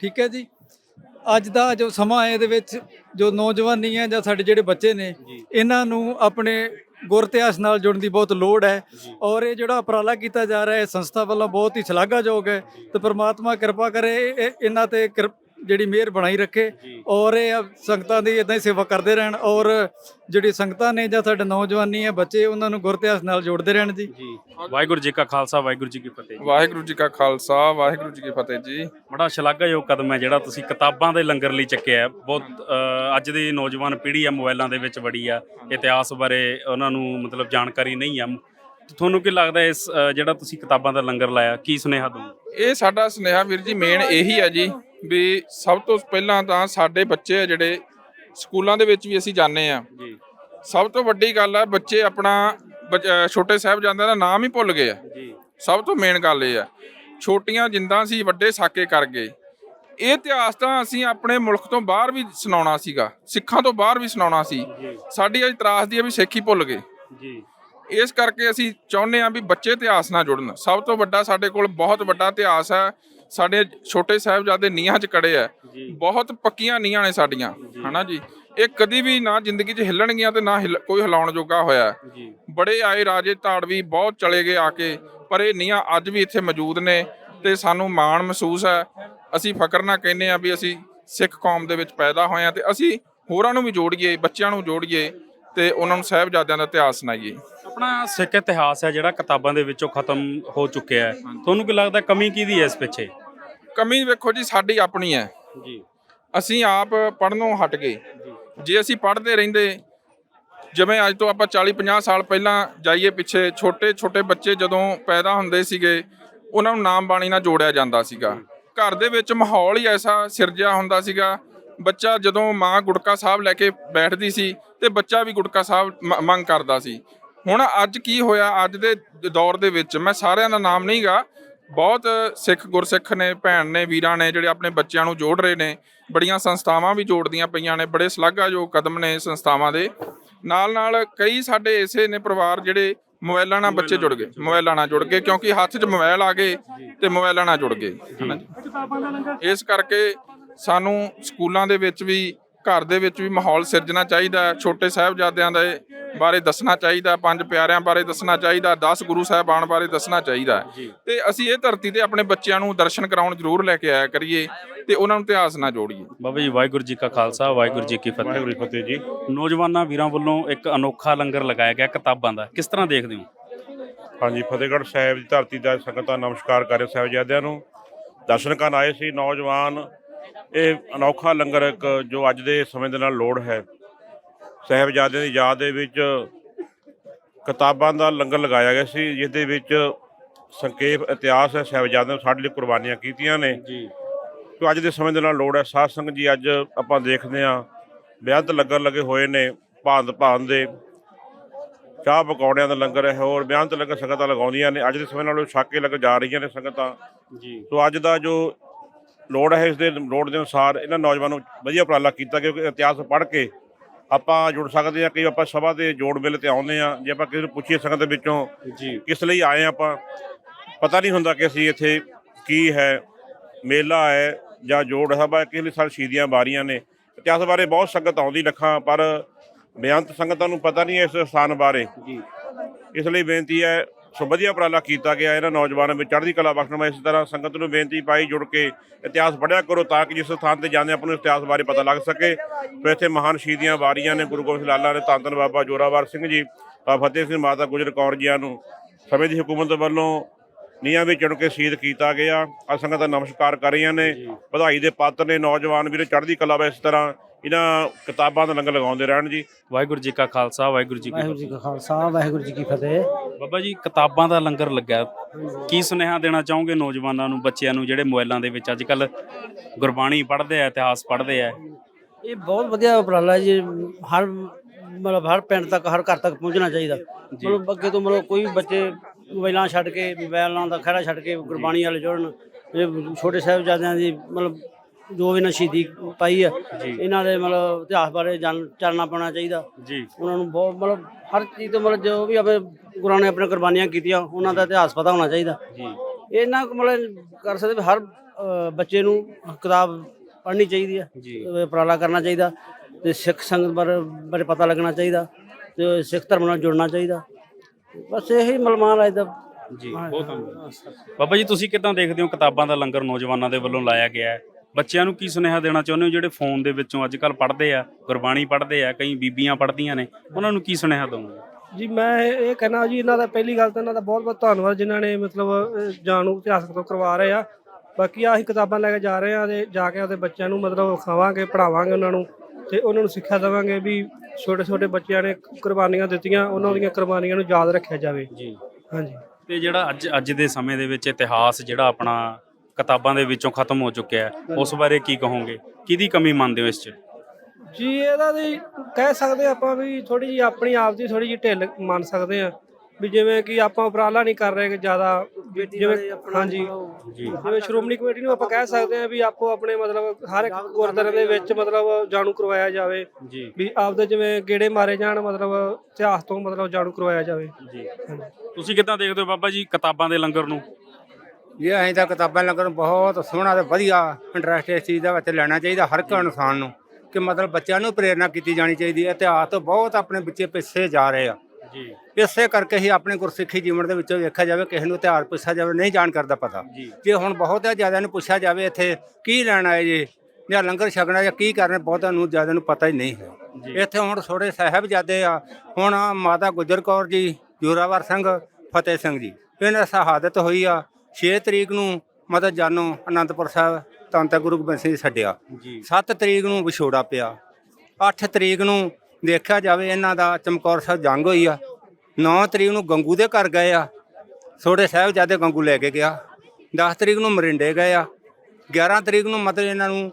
ਠੀਕ ਹੈ ਜੀ? ਅੱਜ ਦਾ ਜੋ ਸਮਾਂ ਹੈ ਇਹਦੇ ਵਿੱਚ ਜੋ ਨੌਜਵਾਨੀ ਹੈ ਜਾਂ ਸਾਡੇ ਜਿਹੜੇ ਬੱਚੇ ਨੇ ਇਹਨਾਂ ਨੂੰ ਆਪਣੇ ਗੁਰ ਇਤਿਹਾਸ ਨਾਲ ਜੁੜਨ ਦੀ ਬਹੁਤ ਲੋੜ ਹੈ ਔਰ ਇਹ ਜਿਹੜਾ ਉਪਰਾਲਾ ਕੀਤਾ ਜਾ ਰਿਹਾ ਹੈ ਸੰਸਥਾ ਵੱਲੋਂ ਬਹੁਤ ਹੀ ਸ਼ਲਾਘਾਯੋਗ ਹੈ ਤੇ ਪ੍ਰਮਾਤਮਾ ਕਿਰਪਾ ਕਰੇ ਇਹ- ਇਹਨਾਂ ਤੇ ਕਿਰਪ- ਜਿਹੜੀ ਮਿਹਰ ਬਣਾਈ ਰੱਖੇ ਔਰ ਇਹ ਸੰਗਤਾਂ ਦੀ ਇਦਾਂ ਹੀ ਸੇਵਾ ਕਰਦੇ ਰਹਿਣ ਔਰ ਜਿਹੜੀ ਸੰਗਤਾਂ ਨੇ ਜਾਂ ਸਾਡੇ ਨੌਜਵਾਨੀ ਹੈ ਬੱਚੇ ਉਹਨਾਂ ਨੂੰ ਗੁਰ ਇਤਿਹਾਸ ਨਾਲ ਜੋੜਦੇ ਰਹਿਣ ਜੀ। ਵਾਹਿਗੁਰੂ ਜੀ ਕਾ ਖਾਲਸਾ ਵਾਹਿਗੁਰੂ ਜੀ ਕੀ ਫਤਿਹ ਵਾਹਿਗੁਰੂ ਜੀ ਕਾ ਖਾਲਸਾ ਵਾਹਿਗੁਰੂ ਜੀ ਕੀ ਫਤਿਹ ਜੀ। ਬੜਾ ਸ਼ਲਾਘਾਯੋਗ ਕਦਮ ਹੈ ਜਿਹੜਾ ਤੁਸੀਂ ਕਿਤਾਬਾਂ ਦੇ ਲੰਗਰ ਲਈ ਚੱਕਿਆ ਹੈ। ਬਹੁਤ ਅੱਜ ਦੀ ਨੌਜਵਾਨ ਪੀੜ੍ਹੀ ਆ ਮੋਬਾਈਲਾਂ ਦੇ ਵਿੱਚ ਵੜੀ ਆ। ਇਤਿਹਾਸ ਬਾਰੇ ਉਹਨਾਂ ਨੂੰ ਮਤਲਬ ਜਾਣਕਾਰੀ ਨਹੀਂ ਆ। ਤੁਹਾਨੂੰ ਕੀ ਲੱਗਦਾ ਇਸ ਜਿਹੜਾ ਤੁਸੀਂ ਕਿਤਾਬਾਂ ਦਾ ਲੰਗਰ ਲਾਇਆ ਕੀ ਸੁਨੇਹਾ ਦਊਗੇ ਇਹ ਸਾਡਾ ਸੁਨੇਹਾ ਵੀਰ ਜੀ ਮੇਨ ਇਹੀ ਹੈ ਜੀ। ਵੀ ਸਭ ਤੋਂ ਪਹਿਲਾਂ ਤਾਂ ਸਾਡੇ ਬੱਚੇ ਆ ਜਿਹੜੇ ਸਕੂਲਾਂ ਦੇ ਵਿੱਚ ਵੀ ਅਸੀਂ ਜਾਂਦੇ ਆ ਜੀ। ਸਭ ਤੋਂ ਵੱਡੀ ਗੱਲ ਹੈ ਬੱਚੇ ਆਪਣਾ ਛੋਟੇ ਸਾਹਿਬਜ਼ਾਦਿਆਂ ਦਾ ਨਾਮ ਹੀ ਭੁੱਲ ਗਏ ਆ। ਜੀ। ਸਭ ਤੋਂ ਮੇਨ ਗੱਲ ਇਹ ਆ ਛੋਟੀਆਂ ਜਿੰਦਾਂ ਸੀ ਵੱਡੇ ਸਾਕੇ ਕਰ ਗਏ। ਇਹ ਇਤਿਹਾਸ ਤਾਂ ਅਸੀਂ ਆਪਣੇ ਮੁਲਕ ਤੋਂ ਬਾਹਰ ਵੀ ਸੁਣਾਉਣਾ ਸੀਗਾ ਸਿੱਖਾਂ ਤੋਂ ਬਾਹਰ ਵੀ ਸੁਣਾਉਣਾ ਸੀ। ਸਾਡੀ ਅੱਜ ਤਰਾਸ ਦੀ ਹੈ ਵੀ ਸਿੱਖ ਹੀ ਭੁੱਲ ਗਏ। ਜੀ। ਇਸ ਕਰਕੇ ਅਸੀਂ ਚਾਹੁੰਦੇ ਹਾਂ ਵੀ ਬੱਚੇ ਇਤਿਹਾਸ ਨਾਲ ਜੁੜਨ। ਸਭ ਤੋਂ ਵੱਡਾ ਸਾਡੇ ਕੋਲ ਬਹੁਤ ਵੱਡਾ ਇਤਿਹਾਸ ਹੈ ਸਾਡੇ ਛੋਟੇ ਸਾਹਿਬਜ਼ਾਦੇ ਨੀਹਾਂ 'ਚ ਕੜੇ ਆ ਬਹੁਤ ਪੱਕੀਆਂ ਨੀਹਾਂ ਨੇ ਸਾਡੀਆਂ ਹਨਾ ਜੀ? ਇਹ ਕਦੀ ਵੀ ਨਾ ਜ਼ਿੰਦਗੀ 'ਚ ਹਿੱਲਣਗੀਆਂ ਤੇ ਨਾ ਕੋਈ ਹਿਲਾਉਣ ਜੋਗਾ ਹੋਇਆ ਬੜੇ ਆਏ ਰਾਜੇ ਤਾੜਵੀ ਬਹੁਤ ਚਲੇ ਗਏ ਆ ਕੇ ਪਰ ਇਹ ਨੀਹਾਂ ਅੱਜ ਵੀ ਇੱਥੇ ਮੌਜੂਦ ਨੇ ਤੇ ਸਾਨੂੰ ਮਾਣ ਮਹਿਸੂਸ ਹੈ ਅਸੀਂ ਫਖਰ ਨਾਲ ਕਹਿੰਦੇ ਆ ਵੀ ਅਸੀਂ ਸਿੱਖ ਕੌਮ ਦੇ ਵਿੱਚ ਪੈਦਾ ਹੋਏ ਆ ਤੇ ਅਸੀਂ ਹੋਰਾਂ ਨੂੰ ਵੀ ਜੋੜੀਏ ਬੱਚਿਆਂ ਨੂੰ ਜੋੜੀਏ ਤੇ ਉਹਨਾਂ ਨੂੰ ਸਾਹਿਬਜ਼ਾਦਿਆਂ ਦਾ ਇਤਿਹਾਸ ਸੁਣਾਈਏ। ਆਪਣਾ ਸਿੱਖ ਇਤਿਹਾਸ ਹੈ ਜਿਹੜਾ ਕਿਤਾਬਾਂ ਦੇ ਵਿੱਚੋਂ ਖਤਮ ਹੋ ਚੁੱਕਿਆ ਹੈ। ਤੁਹਾਨੂੰ ਕੀ ਲੱਗਦਾ ਕਮੀ ਕਿਹਦੀ ਹੈ ਇਸ ਪਿੱਛੇ? ਕਮੀ ਵੇਖੋ ਜੀ ਸਾਡੀ ਆਪਣੀ ਹੈ। ਜੀ। ਅਸੀਂ ਆਪ ਪੜਨੋਂ ਹਟ ਗਏ। ਜੇ। ਅਸੀਂ ਪੜ੍ਹਦੇ ਰਹਿੰਦੇ ਜਿਵੇਂ ਅੱਜ ਤੋਂ ਆਪਾਂ 40 50 ਸਾਲ ਪਹਿਲਾਂ ਜਾਈਏ ਪਿੱਛੇ ਛੋਟੇ ਛੋਟੇ ਬੱਚੇ ਜਦੋਂ ਪੈਦਾ ਹੁੰਦੇ ਸੀਗੇ ਉਹਨਾਂ ਨੂੰ ਨਾਮ ਬਾਣੀ ਨਾਲ ਜੋੜਿਆ ਜਾਂਦਾ ਸੀਗਾ। ਘਰ ਦੇ ਵਿੱਚ ਮਾਹੌਲ ਹੀ ਐਸਾ ਸਿਰਜਿਆ ਹੁੰਦਾ ਸੀਗਾ ਬੱਚਾ ਜਦੋਂ ਮਾਂ ਗੁਟਕਾ ਸਾਹਿਬ ਲੈ ਕੇ ਬੈਠਦੀ ਸੀ ਤੇ ਬੱਚਾ ਵੀ ਗੁਟਕਾ ਸਾਹਿਬ ਮੰਗ ਕਰਦਾ ਸੀ। ਹੁਣ ਅੱਜ ਕੀ ਹੋਇਆ? ਅੱਜ ਦੇ ਦੌਰ ਦੇ ਵਿੱਚ ਮੈਂ ਸਾਰਿਆਂ ਦਾ ਨਾਮ ਨਹੀਂਗਾ। ਬਹੁਤ ਸਿੱਖ ਗੁਰਸਿੱਖ ਨੇ ਭੈਣ ਨੇ ਵੀਰਾਂ ਨੇ ਜਿਹੜੇ ਆਪਣੇ ਬੱਚਿਆਂ ਨੂੰ ਜੋੜ ਰਹੇ ਨੇ ਬੜੀਆਂ ਸੰਸਥਾਵਾਂ ਵੀ ਜੋੜਦੀਆਂ ਪਈਆਂ ਨੇ ਬੜੇ ਸ਼ਲਾਘਾਯੋਗ ਕਦਮ ਨੇ ਸੰਸਥਾਵਾਂ ਦੇ। ਨਾਲ ਨਾਲ ਕਈ ਸਾਡੇ ਐਸੇ ਨੇ ਪਰਿਵਾਰ ਜਿਹੜੇ ਮੋਬਾਈਲਾਂ ਨਾਲ ਬੱਚੇ ਜੁੜ ਗਏ ਮੋਬਾਈਲਾਂ ਨਾਲ ਜੁੜ ਗਏ ਕਿਉਂਕਿ ਹੱਥ 'ਚ ਮੋਬਾਈਲ ਆ ਗਏ ਤੇ ਮੋਬਾਈਲਾਂ ਨਾਲ ਜੁੜ ਗਏ। ਇਸ ਕਰਕੇ ਸਾਨੂੰ ਸਕੂਲਾਂ ਦੇ ਵਿੱਚ ਵੀ ਘਰ ਦੇ ਵਿੱਚ ਵੀ ਮਾਹੌਲ ਸਿਰਜਣਾ ਚਾਹੀਦਾ ਹੈ ਛੋਟੇ ਸਾਹਿਬਜ਼ਾਦਿਆਂ ਦੇ ਬਾਰੇ ਦੱਸਣਾ ਚਾਹੀਦਾ ਪੰਜ ਪਿਆਰਿਆਂ ਬਾਰੇ ਦੱਸਣਾ ਚਾਹੀਦਾ 10 ਗੁਰੂ ਸਾਹਿਬਾਨ ਬਾਰੇ ਦੱਸਣਾ ਚਾਹੀਦਾ ਹੈ। ਤੇ ਅਸੀਂ ਇਹ ਧਰਤੀ ਤੇ ਆਪਣੇ ਬੱਚਿਆਂ ਨੂੰ ਦਰਸ਼ਨ ਕਰਾਉਣ ਜ਼ਰੂਰ ਲੈ ਕੇ ਆਇਆ ਕਰੀਏ ਤੇ ਉਹਨਾਂ ਨੂੰ ਇਤਿਹਾਸ ਨਾਲ ਜੋੜੀਏ। ਬਾਬਾ ਜੀ ਵਾਹਿਗੁਰੂ ਜੀ ਕਾ ਖਾਲਸਾ ਵਾਹਿਗੁਰੂ ਜੀ ਕੀ ਫਤਿਹ। ਵਾਹਿਗੁਰੂ ਜੀ ਫਤਿਹ ਜੀ। ਨੌਜਵਾਨਾਂ ਵੀਰਾਂ ਵੱਲੋਂ ਇੱਕ ਅਨੋਖਾ ਲੰਗਰ ਲਗਾਇਆ ਗਿਆ ਕਿਤਾਬਾਂ ਦਾ। ਕਿਸ ਤਰ੍ਹਾਂ ਦੇਖਦੇ ਹੋ? ਹਾਂਜੀ ਫਤਿਹਗੜ੍ਹ ਸਾਹਿਬ ਦੀ ਧਰਤੀ ਦਾ ਸੰਗਤਾਂ ਨਮਸਕਾਰ ਕਰ ਰਹੇ ਸਾਹਿਬਜ਼ਾਦਿਆਂ ਨੂੰ। ਦਰਸ਼ਨ ਕਰਨ ਆਏ ਸੀ ਨੌਜਵਾਨ ਇਹ ਅਨੋਖਾ ਲੰਗਰ ਇੱਕ ਜੋ ਅੱਜ ਦੇ ਸਮੇਂ ਦੇ ਨਾਲ ਲੋੜ ਹੈ। ਸਾਹਿਬਜ਼ਾਦਿਆਂ ਦੀ ਯਾਦ ਦੇ ਵਿੱਚ ਕਿਤਾਬਾਂ ਦਾ ਲੰਗਰ ਲਗਾਇਆ ਗਿਆ ਸੀ ਜਿਸ ਦੇ ਵਿੱਚ ਸੰਖੇਪ ਇਤਿਹਾਸ ਹੈ ਸਾਹਿਬਜ਼ਾਦਿਆਂ ਨੇ ਸਾਡੇ ਲਈ ਕੁਰਬਾਨੀਆਂ ਕੀਤੀਆਂ ਨੇ। ਜੀ। ਜੋ ਅੱਜ ਦੇ ਸਮੇਂ ਦੇ ਨਾਲ ਲੋੜ ਹੈ ਸਾਧ ਸੰਗਤ ਜੀ ਅੱਜ ਆਪਾਂ ਦੇਖਦੇ ਹਾਂ ਬੇਅੰਤ ਲੰਗਰ ਲੱਗੇ ਹੋਏ ਨੇ ਭਾਂਤ ਭਾਂਤ ਦੇ। ਚਾਹ ਪਕੌੜਿਆਂ ਦਾ ਲੰਗਰ ਹੈ ਹੋਰ ਬੇਅੰਤ ਲੰਗਰ ਸੰਗਤਾਂ ਲਗਾਉਂਦੀਆਂ ਨੇ। ਅੱਜ ਦੇ ਸਮੇਂ ਨਾਲ ਛਾਕੇ ਲੱਗ ਜਾ ਰਹੀਆਂ ਨੇ ਸੰਗਤਾਂ। ਜੀ। ਸੋ ਅੱਜ ਦਾ ਜੋ ਲੋੜ ਹੈ ਇਸ ਦੇ ਲੋੜ ਦੇ ਅਨੁਸਾਰ ਇਹਨਾਂ ਨੌਜਵਾਨਾਂ ਨੂੰ ਵਧੀਆ ਉਪਰਾਲਾ ਕੀਤਾ ਕਿਉਂਕਿ ਇਤਿਹਾਸ ਪੜ੍ਹ ਕੇ ਆਪਾਂ ਜੁੜ ਸਕਦੇ ਹਾਂ ਕਈ ਆਪਾਂ ਸਭਾ ਦੇ ਜੋੜ ਮੇਲੇ ਤੇ ਆਉਂਦੇ ਆ ਜੇ ਆਪਾਂ ਕਿਸੇ ਨੂੰ ਪੁੱਛੀਏ ਸੰਗਤ ਦੇ ਵਿੱਚੋਂ ਜੀ। ਕਿਸ ਲਈ ਆਏ ਹਾਂ ਆਪਾਂ ਪਤਾ ਨਹੀਂ ਹੁੰਦਾ ਕਿ ਅਸੀਂ ਇੱਥੇ ਕੀ ਹੈ ਮੇਲਾ ਹੈ ਜਾਂ ਜੋੜ ਸਭਾ ਹੈ ਕਿਸ ਲਈ ਸਾਡੀ ਸ਼ਹੀਦੀਆਂ ਬਾਰੀਆਂ ਨੇ। ਇਤਿਹਾਸ ਬਾਰੇ ਬਹੁਤ ਸੰਗਤ ਆਉਂਦੀ ਲੱਖਾਂ ਪਰ ਬੇਅੰਤ ਸੰਗਤਾਂ ਨੂੰ ਪਤਾ ਨਹੀਂ ਇਸ ਸਥਾਨ ਬਾਰੇ। ਜੀ। ਇਸ ਲਈ ਬੇਨਤੀ ਹੈ ਸੋ ਵਧੀਆ ਉਪਰਾਲਾ ਕੀਤਾ ਗਿਆ ਇਹਨਾਂ ਨੌਜਵਾਨਾਂ ਵਿੱਚ ਚੜ੍ਹਦੀ ਕਲਾ ਬਖਸ਼ਣ ਮੈਂ ਇਸ ਤਰ੍ਹਾਂ ਸੰਗਤ ਨੂੰ ਬੇਨਤੀ ਪਾਈ ਜੁੜ ਕੇ ਇਤਿਹਾਸ ਪੜ੍ਹਿਆ ਕਰੋ ਤਾਂ ਕਿ ਜਿਸ ਸਥਾਨ ਤੇ ਜਾਂਦੇ ਆਪਾਂ ਨੂੰ ਇਤਿਹਾਸ ਬਾਰੇ ਪਤਾ ਲੱਗ ਸਕੇ। ਸੋ ਇੱਥੇ ਮਹਾਨ ਸ਼ਹੀਦੀਆਂ ਵਾਰੀਆਂ ਨੇ ਗੁਰੂ ਗੋਬਿੰਦ ਲਾਲਾ ਨੇ ਧੰਨ ਧੰਨ ਬਾਬਾ ਜੋਰਾਵਰ ਸਿੰਘ ਜੀ ਫਤਿਹ ਸਿੰਘ ਮਾਤਾ ਗੁਜਰ ਕੌਰ ਜੀਆਂ ਨੂੰ ਸਮੇਂ ਦੀ ਹਕੂਮਤ ਵੱਲੋਂ ਨੀਹਾਂ ਵਿੱਚ ਚੜ ਕੇ ਸ਼ਹੀਦ ਕੀਤਾ ਗਿਆ। ਆ ਸੰਗਤਾਂ ਨਮਸਕਾਰ ਕਰ ਰਹੀਆਂ ਨੇ। ਵਧਾਈ ਦੇ ਪਾਤਰ ਨੇ ਨੌਜਵਾਨ ਵੀਰ ਚੜ੍ਹਦੀ ਕਲਾ ਵਿੱਚ ਇਸ ਤਰ੍ਹਾਂ ਇਹਨਾਂ ਕਿਤਾਬਾਂ ਦਾ ਲੰਗਰ ਲਗਾਉਂਦੇ ਰਹਿਣ ਜੀ। ਵਾਹਿਗੁਰੂ ਜੀ ਕਾ ਖਾਲਸਾ ਵਾਹਿਗੁਰੂ ਜੀ ਕੀ ਵਾਹਿਗੁਰੂ ਜੀ ਫਤਿਹ। ਕਾ ਖਾਲਸਾ ਵਾਹਿਗੁਰੂ ਜੀ ਕੀ ਫਤਿਹ। ਬਾਬਾ ਜੀ ਕਿਤਾਬਾਂ ਦਾ ਲੰਗਰ ਲੱਗਾ ਕੀ ਸੁਨੇਹਾ ਦੇਣਾ ਚਾਹੋਗੇ ਨੌਜਵਾਨਾਂ ਨੂੰ ਬੱਚਿਆਂ ਨੂੰ ਜਿਹੜੇ ਮੋਬਾਈਲਾਂ ਦੇ ਵਿੱਚ ਅੱਜ ਕੱਲ ਗੁਰਬਾਣੀ ਪੜ੍ਹਦੇ ਆ ਇਤਿਹਾਸ ਪੜ੍ਹਦੇ ਆ? ਇਹ ਬਹੁਤ ਵਧੀਆ ਉਪਰਾਲਾ ਜੀ। ਹਰ ਮਤਲਬ ਹਰ ਪਿੰਡ ਤੱਕ ਹਰ ਘਰ ਤੱਕ ਪਹੁੰਚਣਾ ਚਾਹੀਦਾ। ਮਤਲਬ ਅੱਗੇ ਤੋਂ ਮਤਲਬ ਕੋਈ ਵੀ ਬੱਚੇ ਮੋਬਾਈਲਾਂ ਛੱਡ ਕੇ ਮੋਬਾਈਲਾਂ ਦਾ ਖੜਾ ਛੱਡ ਕੇ ਗੁਰਬਾਣੀ ਵਾਲੇ ਜੁੜਨ ਇਹ ਛੋਟੇ ਸਾਹਿਬਜ਼ਾਦਿਆਂ ਦੀ ਮਤਲਬ ਜੋ ਇਹਨਾਂ ਸ਼ਹੀਦੀ ਪਾਈ ਆ ਇਹਨਾਂ ਦੇ ਮਤਲਬ ਇਤਿਹਾਸ ਬਾਰੇ ਜਾਣ ਚਾਨਣਾ ਪਾਉਣਾ ਚਾਹੀਦਾ। ਜੀ। ਉਹਨਾਂ ਨੂੰ ਬਹੁਤ ਮਤਲਬ ਹਰ ਚੀਜ਼ ਤੋਂ ਮਤਲਬ ਜੋ ਵੀ ਆਪਣੇ ਗੁਰਾਂ ਨੇ ਆਪਣੇ ਕੁਰਬਾਨੀਆਂ ਕੀਤੀਆਂ ਉਹਨਾਂ ਦਾ ਇਤਿਹਾਸ ਪਤਾ ਹੋਣਾ ਚਾਹੀਦਾ। ਜੀ। ਇਹਨਾਂ ਕੁ ਮਤਲਬ ਕਰ ਸਕਦੇ ਵੀ ਹਰ ਬੱਚੇ ਨੂੰ ਕਿਤਾਬ ਪੜ੍ਹਨੀ ਚਾਹੀਦੀ ਹੈ ਜੀ। ਉਪਰਾਲਾ ਕਰਨਾ ਚਾਹੀਦਾ ਤੇ ਸਿੱਖ ਸੰਗਤ ਬਾਰੇ ਬਾਰੇ ਪਤਾ ਲੱਗਣਾ ਚਾਹੀਦਾ ਤੇ ਸਿੱਖ ਧਰਮ ਨਾਲ ਜੁੜਨਾ ਚਾਹੀਦਾ। ਬਸ ਇਹੀ ਮਲਮਾਨ ਅੱਜ ਦਾ ਜੀ ਬਹੁਤ ਧੰਨਵਾਦ। ਬਾਬਾ ਜੀ ਤੁਸੀਂ ਕਿਦਾਂ ਦੇਖਦੇ ਹੋ ਕਿਤਾਬਾਂ ਦਾ ਲੰਗਰ ਨੌਜਵਾਨਾਂ ਦੇ ਵੱਲੋਂ ਲਾਇਆ ਗਿਆ ਹੈ? ਬੱਚਿਆਂ ਨੂੰ ਕੀ ਸੁਨੇਹਾ ਦੇਣਾ ਚਾਹੁੰਦੇ ਹੋ? ਜਿਹੜੇ ਫੋਨ ਦੇ ਵਿੱਚੋਂ ਅੱਜ ਕੱਲ ਪੜ੍ਹਦੇ ਆ ਗੁਰਬਾਣੀ ਪੜ੍ਹਦੇ ਆ ਕਈ ਬੀਬੀਆਂ ਪੜ੍ਹਦੀਆਂ ਨੇ ਉਹਨਾਂ ਨੂੰ ਕੀ ਸੁਨੇਹਾ ਦੋਗੇ ਜੀ ਮੈਂ ਇਹ ਕਹਿਣਾ ਜੀ ਇਹਨਾਂ ਦਾ ਪਹਿਲੀ ਗੱਲ ਤਾਂ ਇਹਨਾਂ ਦਾ ਬਹੁਤ ਬਹੁਤ ਧੰਨਵਾਦ ਜਿਨ੍ਹਾਂ ਨੇ ਮਤਲਬ ਜਾਣੂ ਇਤਿਹਾਸਕ ਤੋਂ ਕਰਵਾ ਰਹੇ ਆ। ਬਾਕੀ ਆਹੀ ਕਿਤਾਬਾਂ ਲੈ ਕੇ ਜਾ ਰਹੇ ਆ ਤੇ ਜਾ ਕੇ ਉਹਦੇ ਬੱਚਿਆਂ ਨੂੰ ਮਤਲਬ ਖਾਵਾਂਗੇ ਪੜਾਵਾਂਗੇ ਉਹਨਾਂ ਨੂੰ ਤੇ ਉਹਨਾਂ ਨੂੰ ਸਿੱਖਿਆ ਦੇਵਾਂਗੇ ਵੀ ਛੋਟੇ ਛੋਟੇ ਬੱਚਿਆਂ ਨੇ ਕੁਰਬਾਨੀਆਂ ਦਿੱਤੀਆਂ ਉਹਨਾਂ ਦੀਆਂ ਕੁਰਬਾਨੀਆਂ ਨੂੰ ਯਾਦ ਰੱਖਿਆ ਜਾਵੇ। ਜੀ। ਹਾਂਜੀ। ਤੇ ਜਿਹੜਾ ਅੱਜ ਅੱਜ ਦੇ ਸਮੇਂ ਦੇ ਵਿੱਚ ਇਤਿਹਾਸ ਜਿਹੜਾ ਆਪਣਾ ਕਿਤਾਬਾਂ ਦੇ ਵਿੱਚੋਂ ਖਤਮ ਹੋ ਚੁੱਕਿਆ ਹੈ। ਉਸ ਬਾਰੇ ਕੀ ਕਹੋਗੇ? ਕਿਹਦੀ ਕਮੀ ਮੰਨਦੇ ਹੋ ਇਸ 'ਚ? ਜੀ ਇਹਦਾ ਵੀ ਕਹਿ ਸਕਦੇ ਆਪਾਂ ਵੀ ਥੋੜੀ ਜੀ ਆਪਣੀ ਆਪ ਦੀ ਥੋੜੀ ਜੀ ਢਿੱਲ ਮੰਨ ਸਕਦੇ ਆ ਵੀ ਜਿਵੇਂ ਕਿ ਆਪਾਂ ਉਪਰਾਲਾ ਨਹੀਂ ਕਰ ਰਹੇ ਕਿ ਜ਼ਿਆਦਾ ਵੀ ਜਿਵੇਂ ਹਾਂਜੀ। ਜਿਵੇਂ ਸ਼੍ਰੋਮਣੀ ਕਮੇਟੀ ਨੂੰ ਆਪਾਂ ਕਹਿ ਸਕਦੇ ਆ ਵੀ ਆਪੋ ਆਪਣੇ ਮਤਲਬ ਹਰ ਇੱਕ ਗੁਰਦੁਆਰੇ ਦੇ ਵਿੱਚ ਮਤਲਬ ਜਾਣੂ ਕਰਵਾਇਆ ਜਾਵੇ। ਜੀ। ਵੀ ਆਪਦੇ ਜਿਵੇਂ ਗੇੜੇ ਮਾਰੇ ਜਾਣ ਮਤਲਬ ਇਤਿਹਾਸ ਤੋਂ ਮਤਲਬ ਜਾਣੂ ਕਰਵਾਇਆ ਜਾਵੇ। ਜੀ। ਤੁਸੀਂ ਕਿਦਾਂ ਦੇਖਦੇ ਹੋ ਬਾਬਾ ਜੀ ਕਿਤਾਬਾਂ ਦੇ ਲੰਗਰ ਨੂੰ? ਇਹ ਅਸੀਂ ਤਾਂ ਕਿਤਾਬਾਂ ਲੱਗਣ ਨੂੰ ਬਹੁਤ ਸੋਹਣਾ ਤੇ ਵਧੀਆ ਇੰਟਰਸਟ ਇਸ ਚੀਜ਼ ਦਾ ਵਿੱਚ ਲੈਣਾ ਚਾਹੀਦਾ ਹਰ ਇੱਕ ਇਨਸਾਨ ਨੂੰ ਕਿ ਮਤਲਬ ਬੱਚਿਆਂ ਨੂੰ ਪ੍ਰੇਰਣਾ ਕੀਤੀ ਜਾਣੀ ਚਾਹੀਦੀ ਹੈ ਇਤਿਹਾਸ ਤੋਂ ਬਹੁਤ ਆਪਣੇ ਬੱਚੇ ਪਿੱਛੇ ਜਾ ਰਹੇ ਆ। ਜੀ। ਇਸੇ ਕਰਕੇ ਹੀ ਆਪਣੇ ਗੁਰਸਿੱਖੀ ਜੀਵਨ ਦੇ ਵਿੱਚੋਂ ਵੇਖਿਆ ਜਾਵੇ ਕਿਸੇ ਨੂੰ ਇਤਿਹਾਸ ਪੁੱਛਿਆ ਜਾਵੇ ਨਹੀਂ ਜਾਣ ਕਰਦਾ ਪਤਾ। ਜੀ। ਜੇ ਹੁਣ ਬਹੁਤ ਜ਼ਿਆਦਾ ਨੂੰ ਪੁੱਛਿਆ ਜਾਵੇ ਇੱਥੇ ਕੀ ਲੈਣ ਆਏ ਜੀ ਜਾਂ ਲੰਗਰ ਛਕਣਾ ਜਾਂ ਕੀ ਕਰਨਾ ਬਹੁਤਾਂ ਨੂੰ ਜ਼ਿਆਦਾ ਨੂੰ ਪਤਾ ਹੀ ਨਹੀਂ ਹੈ। ਇੱਥੇ ਹੁਣ ਥੋੜੇ ਸਾਹਿਬਜ਼ਾਦੇ ਆ ਹੁਣ ਮਾਤਾ ਗੁਜਰ ਕੌਰ ਜੀ ਜੋਰਾਵਰ ਸਿੰਘ ਫਤਿਹ ਸਿੰਘ ਜੀ ਇਹਨਾਂ ਸ਼ਹਾਦਤ ਹੋਈ ਆ 6 ਤਰੀਕ ਨੂੰ ਮਤਲਬ ਜਾਨੋਂ ਅਨੰਦਪੁਰ ਸਾਹਿਬ ਤਾਂ ਤਾਂ ਗੁਰੂ ਗੋਬਿੰਦ ਸਿੰਘ ਛੱਡਿਆ। ਜੀ। 7 ਤਰੀਕ ਨੂੰ ਵਿਛੋੜਾ ਪਿਆ। 8 ਤਰੀਕ ਨੂੰ ਦੇਖਿਆ ਜਾਵੇ ਇਹਨਾਂ ਦਾ ਚਮਕੌਰ ਸਾਹਿਬ ਜੰਗ ਹੋਈ ਆ। 9 ਤਰੀਕ ਨੂੰ ਗੰਗੂ ਦੇ ਘਰ ਗਏ ਆ। ਛੋਟੇ ਸਾਹਿਬਜ਼ਾਦੇ ਗੰਗੂ ਲੈ ਕੇ ਗਿਆ। 10 ਤਰੀਕ ਨੂੰ ਮਰਿੰਡੇ ਗਏ ਆ। 11 ਤਰੀਕ ਨੂੰ ਮਤਲਬ ਇਹਨਾਂ ਨੂੰ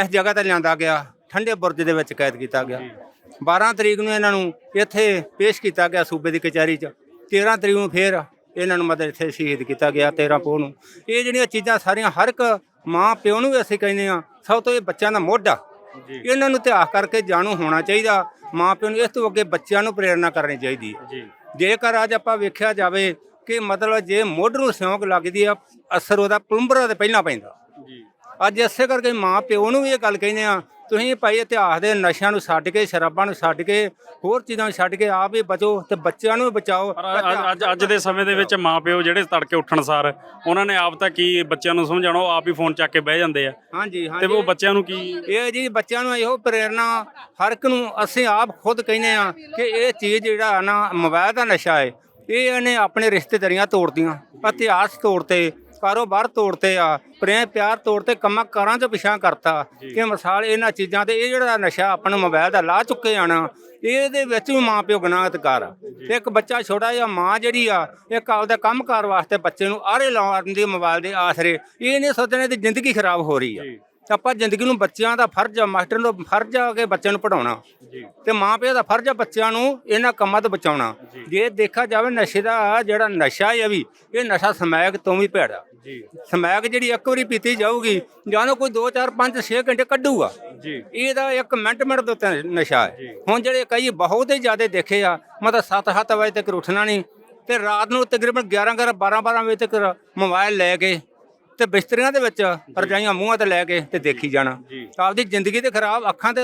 ਇਸ ਜਗ੍ਹਾ ਤੇ ਲਿਆਂਦਾ ਗਿਆ। ਠੰਡੇ ਬੁਰਜ ਦੇ ਵਿੱਚ ਕੈਦ ਕੀਤਾ ਗਿਆ। 12 ਤਰੀਕ ਨੂੰ ਇਹਨਾਂ ਨੂੰ ਇੱਥੇ ਪੇਸ਼ ਕੀਤਾ ਗਿਆ ਸੂਬੇ ਦੀ ਕਚਹਿਰੀ 'ਚ। 13 ਤਰੀਕ ਨੂੰ ਫੇਰ ਇਹਨਾਂ ਨੂੰ ਮਤਲਬ ਇੱਥੇ ਸ਼ਹੀਦ ਕੀਤਾ ਗਿਆ 13 ਪੋਹ ਨੂੰ। ਇਹ ਜਿਹੜੀਆਂ ਚੀਜ਼ਾਂ ਸਾਰੀਆਂ ਹਰ ਇੱਕ ਮਾਂ ਪਿਓ ਨੂੰ ਵੀ ਅਸੀਂ ਕਹਿੰਦੇ ਆ ਸਭ ਤੋਂ ਇਹ ਬੱਚਿਆਂ ਦਾ ਮੋਢਾ। ਇਹਨਾਂ ਨੂੰ ਇਤਿਹਾਸ ਕਰਕੇ ਜਾਣੂ ਹੋਣਾ ਚਾਹੀਦਾ। ਮਾਂ ਪਿਓ ਨੂੰ ਇਸ ਤੋਂ ਅੱਗੇ ਬੱਚਿਆਂ ਨੂੰ ਪ੍ਰੇਰਣਾ ਕਰਨੀ ਚਾਹੀਦੀ ਹੈ। ਜੀ। ਜੇਕਰ ਅੱਜ ਆਪਾਂ ਵੇਖਿਆ ਜਾਵੇ ਕਿ ਮਤਲਬ ਜੇ ਮੋਢ ਨੂੰ ਸਿਉਂਕ ਲੱਗਦੀ ਆ ਅਸਰ ਉਹਦਾ ਪਲੰਬਰਾ ਤੇ ਪਹਿਲਾਂ ਪੈਂਦਾ। ਜੀ। ਅੱਜ ਇਸੇ ਕਰਕੇ ਮਾਂ ਪਿਓ ਨੂੰ ਵੀ ਇਹ ਗੱਲ ਕਹਿੰਦੇ ਆ ਤੁਸੀਂ ਭਾਈ ਇਤਿਹਾਸ ਦੇ ਨਸ਼ਿਆਂ ਨੂੰ ਛੱਡ ਕੇ ਸ਼ਰਾਬਾਂ ਨੂੰ ਛੱਡ ਕੇ ਹੋਰ ਚੀਜ਼ਾਂ ਨੂੰ ਛੱਡ ਕੇ ਆਪ ਵੀ ਬਚੋ ਤੇ ਬੱਚਿਆਂ ਨੂੰ ਵੀ ਬਚਾਓ। ਅੱਜ- ਅੱਜ ਦੇ ਸਮੇਂ ਦੇ ਵਿੱਚ ਮਾਪਿਓ ਜਿਹੜੇ ਤੜਕੇ ਉੱਠਣ ਸਾਰ ਉਹਨਾਂ ਨੇ ਆਪ ਤਾਂ ਕੀ ਬੱਚਿਆਂ ਨੂੰ ਸਮਝਾਉਣਾ ਉਹ ਆਪ ਹੀ ਫੋਨ ਚੱਕ ਕੇ ਬਹਿ ਜਾਂਦੇ ਆ। ਹਾਂਜੀ ਤੇ ਹਾਂਜੀ ਉਹ ਬੱਚਿਆਂ ਨੂੰ ਕੀ ਇਹ ਜੀ ਬੱਚਿਆਂ ਨੂੰ ਇਹੋ ਪ੍ਰੇਰਣਾ ਹਰ ਇੱਕ ਨੂੰ ਅਸੀਂ ਆਪ ਖੁਦ ਕਹਿੰਦੇ ਆ ਕਿ ਇਹ ਚੀਜ਼ ਜਿਹੜਾ ਨਾ ਮੋਬਾਈਲ ਦਾ ਨਸ਼ਾ ਹੈ ਇਹ ਇਹਨੇ ਆਪਣੇ ਰਿਸ਼ਤੇਦਾਰੀਆਂ ਤੋੜਦੀਆਂ ਇਤਿਹਾਸ ਤੋੜਤੇ ਕਾਰੋਬਾਰ ਤੋੜਤੇ ਆ ਪ੍ਰੇਮ ਪਿਆਰ ਤੋੜਤੇ ਕੰਮਾਂ ਕਾਰਾਂ ਤੋਂ ਪਿਛਾਂ ਕਰਤਾ। ਕਿ ਮਿਸਾਲ ਇਹਨਾਂ ਚੀਜ਼ਾਂ ਤੇ ਇਹ ਜਿਹੜਾ ਨਸ਼ਾ ਆਪਾਂ ਨੂੰ ਮੋਬਾਈਲ ਦਾ ਲਾ ਚੁੱਕੇ ਆਣਾ ਇਹਦੇ ਵਿੱਚ ਵੀ ਮਾਂ ਪਿਓ ਗੁਨਾਹਗਾਰ ਆ। ਤੇ ਇੱਕ ਬੱਚਾ ਛੋਟਾ ਜਿਹਾ ਮਾਂ ਜਿਹੜੀ ਆ ਇੱਕ ਆਪਦਾ ਕੰਮਕਾਰ ਵਾਸਤੇ ਬੱਚੇ ਨੂੰ ਆਰੇ ਲਾਉਣ ਦੀ ਮੋਬਾਈਲ ਦੇ ਆਸਰੇ ਇਹ ਨਹੀਂ ਸੋਚਣੇ ਦੀ ਜ਼ਿੰਦਗੀ ਖਰਾਬ ਹੋ ਰਹੀ ਆ। ਆਪਾਂ ਜ਼ਿੰਦਗੀ ਨੂੰ ਬੱਚਿਆਂ ਦਾ ਫਰਜ਼ ਆ ਮਾਸਟਰ ਨੂੰ ਫਰਜ਼ ਆ ਕਿ ਬੱਚਿਆਂ ਨੂੰ ਪੜਾਉਣਾ ਤੇ ਮਾਂ ਪਿਓ ਦਾ ਫਰਜ਼ ਆ ਬੱਚਿਆਂ ਨੂੰ ਇਹਨਾਂ ਕੰਮਾਂ ਤੋਂ ਬਚਾਉਣਾ। ਜੇ। ਦੇਖਿਆ ਜਾਵੇ ਨਸ਼ੇ ਦਾ ਜਿਹੜਾ ਨਸ਼ਾ ਹੈ ਵੀ ਇਹ ਨਸ਼ਾ ਸਮੈਕ ਤੋਂ ਵੀ ਭੈੜਾ। ਜੀ। ਸਮੈਕ ਜਿਹੜੀ ਇੱਕ ਵਾਰੀ ਪੀਤੀ ਜਾਊਗੀ ਜਾਨੋ ਕੋਈ 2 4 5 6 ਘੰਟੇ ਕੱਢੂਗਾ। ਜੀ। ਇਹਦਾ ਇੱਕ ਮਿੰਟ ਮਿੰਟ ਦੇ ਉੱਤੇ ਨਸ਼ਾ ਹੈ। ਹੁਣ ਜਿਹੜੇ ਕਈ ਬਹੁਤ ਹੀ ਜ਼ਿਆਦਾ ਦੇਖੇ ਆ ਮਤਲਬ 7-7 ਵਜੇ ਤੱਕ ਉੱਠਣਾ ਨਹੀਂ ਤੇ ਰਾਤ ਨੂੰ ਤਕਰੀਬਨ 11 11 12 12 ਵਜੇ ਤੱਕ ਮੋਬਾਈਲ ਲੈ ਕੇ ਤੇ ਬਿਸਤਰੀਆਂ ਦੇ ਵਿੱਚ ਰਜਾਈਆਂ ਮੂੰਹਾਂ ਤੇ ਲੈ ਕੇ ਤੇ ਦੇਖੀ ਜਾਣਾ। ਆਪਦੀ ਜ਼ਿੰਦਗੀ ਤੇ ਖਰਾਬ ਅੱਖਾਂ ਤੇ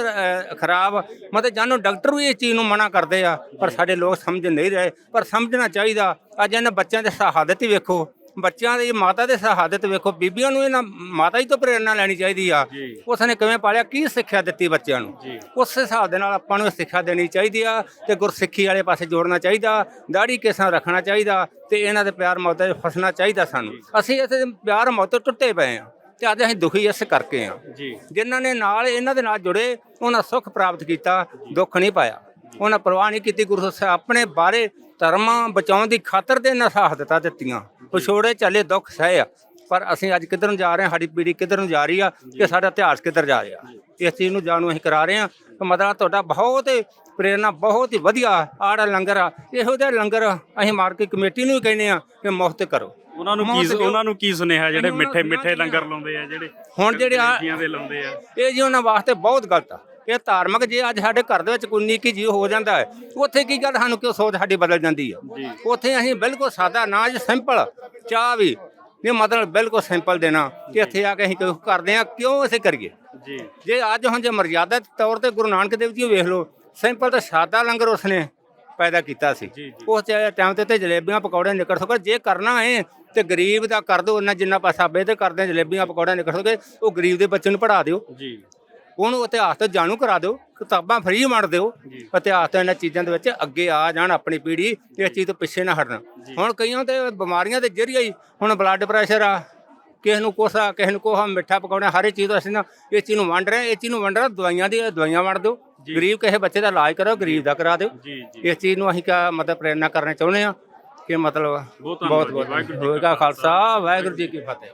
ਖਰਾਬ ਮਤਲਬ ਜਾਨੋ ਡਾਕਟਰ ਵੀ ਇਸ ਚੀਜ਼ ਨੂੰ ਮਨਾ ਕਰਦੇ ਆ ਪਰ ਸਾਡੇ ਲੋਕ ਸਮਝ ਨਹੀਂ ਰਹੇ। ਪਰ ਸਮਝਣਾ ਚਾਹੀਦਾ ਅੱਜ ਇਹਨਾਂ ਬੱਚਿਆਂ ਦੇ ਸ਼ਹਾਦਤ ਹੀ ਵੇਖੋ। ਬੱਚਿਆਂ ਦੀ ਮਾਤਾ ਦੇ ਸ਼ਹਾਦਤ ਵੇਖੋ ਬੀਬੀਆਂ ਨੂੰ ਇਹਨਾਂ ਮਾਤਾ ਹੀ ਤੋਂ ਪ੍ਰੇਰਣਾ ਲੈਣੀ ਚਾਹੀਦੀ ਆ। ਉਸਨੇ ਕਿਵੇਂ ਪਾਲਿਆ ਕੀ ਸਿੱਖਿਆ ਦਿੱਤੀ ਬੱਚਿਆਂ ਨੂੰ? ਉਸ ਹਿਸਾਬ ਦੇ ਨਾਲ ਆਪਾਂ ਨੂੰ ਸਿੱਖਿਆ ਦੇਣੀ ਚਾਹੀਦੀ ਆ ਤੇ ਗੁਰਸਿੱਖੀ ਵਾਲੇ ਪਾਸੇ ਜੋੜਨਾ ਚਾਹੀਦਾ ਦਾੜੀ ਕੇਸਾਂ ਰੱਖਣਾ ਚਾਹੀਦਾ ਤੇ ਇਹਨਾਂ ਦੇ ਪਿਆਰ ਮੁਹੱਬਤ 'ਚ ਫਸਣਾ ਚਾਹੀਦਾ ਸਾਨੂੰ। ਅਸੀਂ ਇੱਥੇ ਪਿਆਰ ਮੁਹੱਬਤ ਤੋਂ ਟੁੱਟੇ ਪਏ ਆ ਤੇ ਅੱਜ ਅਸੀਂ ਦੁਖੀ ਇਸ ਕਰਕੇ ਆ। ਜਿਨ੍ਹਾਂ ਨੇ ਨਾਲ ਇਹਨਾਂ ਦੇ ਨਾਲ ਜੁੜੇ ਉਹਨਾਂ ਸੁੱਖ ਪ੍ਰਾਪਤ ਕੀਤਾ ਦੁੱਖ ਨਹੀਂ ਪਾਇਆ। ਉਹਨਾਂ ਪਰਵਾਹ ਨਹੀਂ ਕੀਤੀ ਗੁਰੂ ਸਾਹਿਬ ਆਪਣੇ ਬਾਰੇ ਧਰਮਾਂ ਬਚਾਉਣ ਦੀ ਖਾਤਰ ਤੇ ਨਸਾਹਦਤਾਂ ਦਿੱਤੀਆਂ। ਵਿਛੋੜੇ ਚੱਲੇ ਦੁੱਖ ਸਹਿ ਆ। ਪਰ ਅਸੀਂ ਅੱਜ ਕਿੱਧਰ ਨੂੰ ਜਾ ਰਹੇ ਹਾਂ? ਸਾਡੀ ਪੀੜ੍ਹੀ ਕਿੱਧਰ ਨੂੰ ਜਾ ਰਹੀ ਆ ਕਿ ਸਾਡਾ ਇਤਿਹਾਸ ਕਿੱਧਰ ਜਾ ਰਿਹਾ? ਇਸ ਚੀਜ਼ ਨੂੰ ਜਾਣੂ ਅਸੀਂ ਕਰਾ ਰਹੇ ਹਾਂ ਕਿ ਮਤਲਬ ਤੁਹਾਡਾ ਬਹੁਤ ਹੀ ਪ੍ਰੇਰਨਾ ਬਹੁਤ ਹੀ ਵਧੀਆ ਆੜਾ ਲੰਗਰ ਆ। ਇਹੋ ਜਿਹਾ ਲੰਗਰ ਅਸੀਂ ਮਾਰਕੀਟ ਕਮੇਟੀ ਨੂੰ ਵੀ ਕਹਿੰਦੇ ਆ ਕਿ ਮੁਫਤ ਕਰੋ। ਉਹਨਾਂ ਨੂੰ ਕੀ। ਉਹਨਾਂ ਨੂੰ ਕੀ ਸੁਨੇਹਾ ਜਿਹੜੇ ਮਿੱਠੇ ਮਿੱਠੇ ਲੰਗਰ ਲਾਉਂਦੇ ਆ ਜਿਹੜੇ ਹੁਣ ਜਿਹੜੇ ਆ- ਬੀਬੀਆਂ ਦੇ ਲਾਉਂਦੇ ਆ। ਇਹ ਜੀ ਉਹਨਾਂ ਵਾਸਤੇ ਬਹੁਤ ਗਲਤ ਆ। ਇਹ ਧਾਰਮਿਕ ਜੇ ਅੱਜ ਸਾਡੇ ਘਰ ਦੇ ਵਿੱਚ ਕੋਈ ਨਿੱਕੀ ਜੀ ਹੋ ਜਾਂਦਾ ਹੈ ਉੱਥੇ ਕੀ ਗੱਲ ਸਾਨੂੰ ਕਿਉਂ ਸੋਚ ਸਾਡੀ ਬਦਲ ਜਾਂਦੀ ਆ? ਉੱਥੇ ਅਸੀਂ ਬਿਲਕੁਲ ਸਾਦਾ ਨਾ ਜੀ ਸਿੰਪਲ ਚਾਹ ਵੀ ਇਹ ਮਤਲਬ ਬਿਲਕੁਲ ਸਿੰਪਲ ਦੇਣਾ ਕਿ ਇੱਥੇ ਆ ਕੇ ਅਸੀਂ ਕਿਉਂ ਕਰਦੇ ਆ ਕਿਉਂ ਅਸੀਂ ਕਰੀਏ? ਜੀ। ਜੇ ਅੱਜ ਹੁਣ ਜੇ ਮਰਜ਼ਾਦਾ ਤੌਰ ਤੇ ਗੁਰੂ ਨਾਨਕ ਦੇਵ ਜੀ ਵੇਖ ਲਓ ਸਿੰਪਲ ਤੇ ਸਾਦਾ ਲੰਗਰ ਉਸਨੇ ਪੈਦਾ ਕੀਤਾ ਸੀ। ਉਸ ਟਾਈਮ ਤੇ ਤੇ ਜਲੇਬੀਆਂ ਪਕੌੜੇ ਨਿਕਲ ਸਕੋ ਜੇ ਕਰਨਾ ਹੈ ਤੇ ਗਰੀਬ ਦਾ ਕਰ ਦਿਓ ਉਹਨਾਂ ਜਿੰਨਾ ਪੈਸਾ ਬੇਦੇ ਕਰਦੇ ਜਲੇਬੀਆਂ ਪਕੌੜੇ ਨਿਕਲ ਸਕੇ ਉਹ ਗਰੀਬ ਦੇ ਬੱਚੇ ਨੂੰ ਪੜਾ ਦਿਓ। ਜੀ। ਉਹਨੂੰ ਇਤਿਹਾਸ ਤੋਂ ਜਾਣੂ ਕਰਾ ਦਿਓ ਕਿਤਾਬਾਂ ਫ੍ਰੀ ਵੰਡ ਦਿਓ ਇਤਿਹਾਸ ਤੋਂ ਇਹਨਾਂ ਚੀਜ਼ਾਂ ਦੇ ਵਿੱਚ ਅੱਗੇ ਆ ਜਾਣ ਆਪਣੀ ਪੀੜ੍ਹੀ ਇਸ ਚੀਜ਼ ਤੋਂ ਪਿੱਛੇ ਨਾ ਹਟਣ। ਹੁਣ ਕਈਆਂ ਤੇ ਬਿਮਾਰੀਆਂ ਦੇ ਜਰੀਏ ਹੀ ਹੁਣ ਬਲੱਡ ਪ੍ਰੈਸ਼ਰ ਆ ਕਿਸੇ ਨੂੰ ਕੋਸਾ ਕਿਸੇ ਨੂੰ ਕੋਹਾ ਮਿੱਠਾ ਪਕਾਉਣਾ ਹਰ ਇੱਕ ਚੀਜ਼ ਤੋਂ ਅਸੀਂ ਨਾ ਇਸ ਚੀਜ਼ ਨੂੰ ਵੰਡ ਰਹੇ ਇਸ ਚੀਜ਼ ਨੂੰ ਵੰਡ ਰਹੇ ਦਵਾਈਆਂ ਦੀ ਦਵਾਈਆਂ ਵੰਡ ਦਿਓ। ਗਰੀਬ ਕਿਸੇ ਬੱਚੇ ਦਾ ਇਲਾਜ ਕਰੋ ਗਰੀਬ ਦਾ ਕਰਾ ਦਿਓ। ਇਸ ਚੀਜ਼ ਨੂੰ ਅਸੀਂ ਕਾ ਮਤਲਬ ਪ੍ਰੇਰਨਾ ਕਰਨਾ ਚਾਹੁੰਦੇ ਆ ਕਿ ਮਤਲਬ ਬਹੁਤ। ਬਹੁਤ ਹੋਏਗਾ ਖਾਲਸਾ ਵਾਹਿਗੁਰੂ ਜੀ ਕੀ ਫਤਿਹ।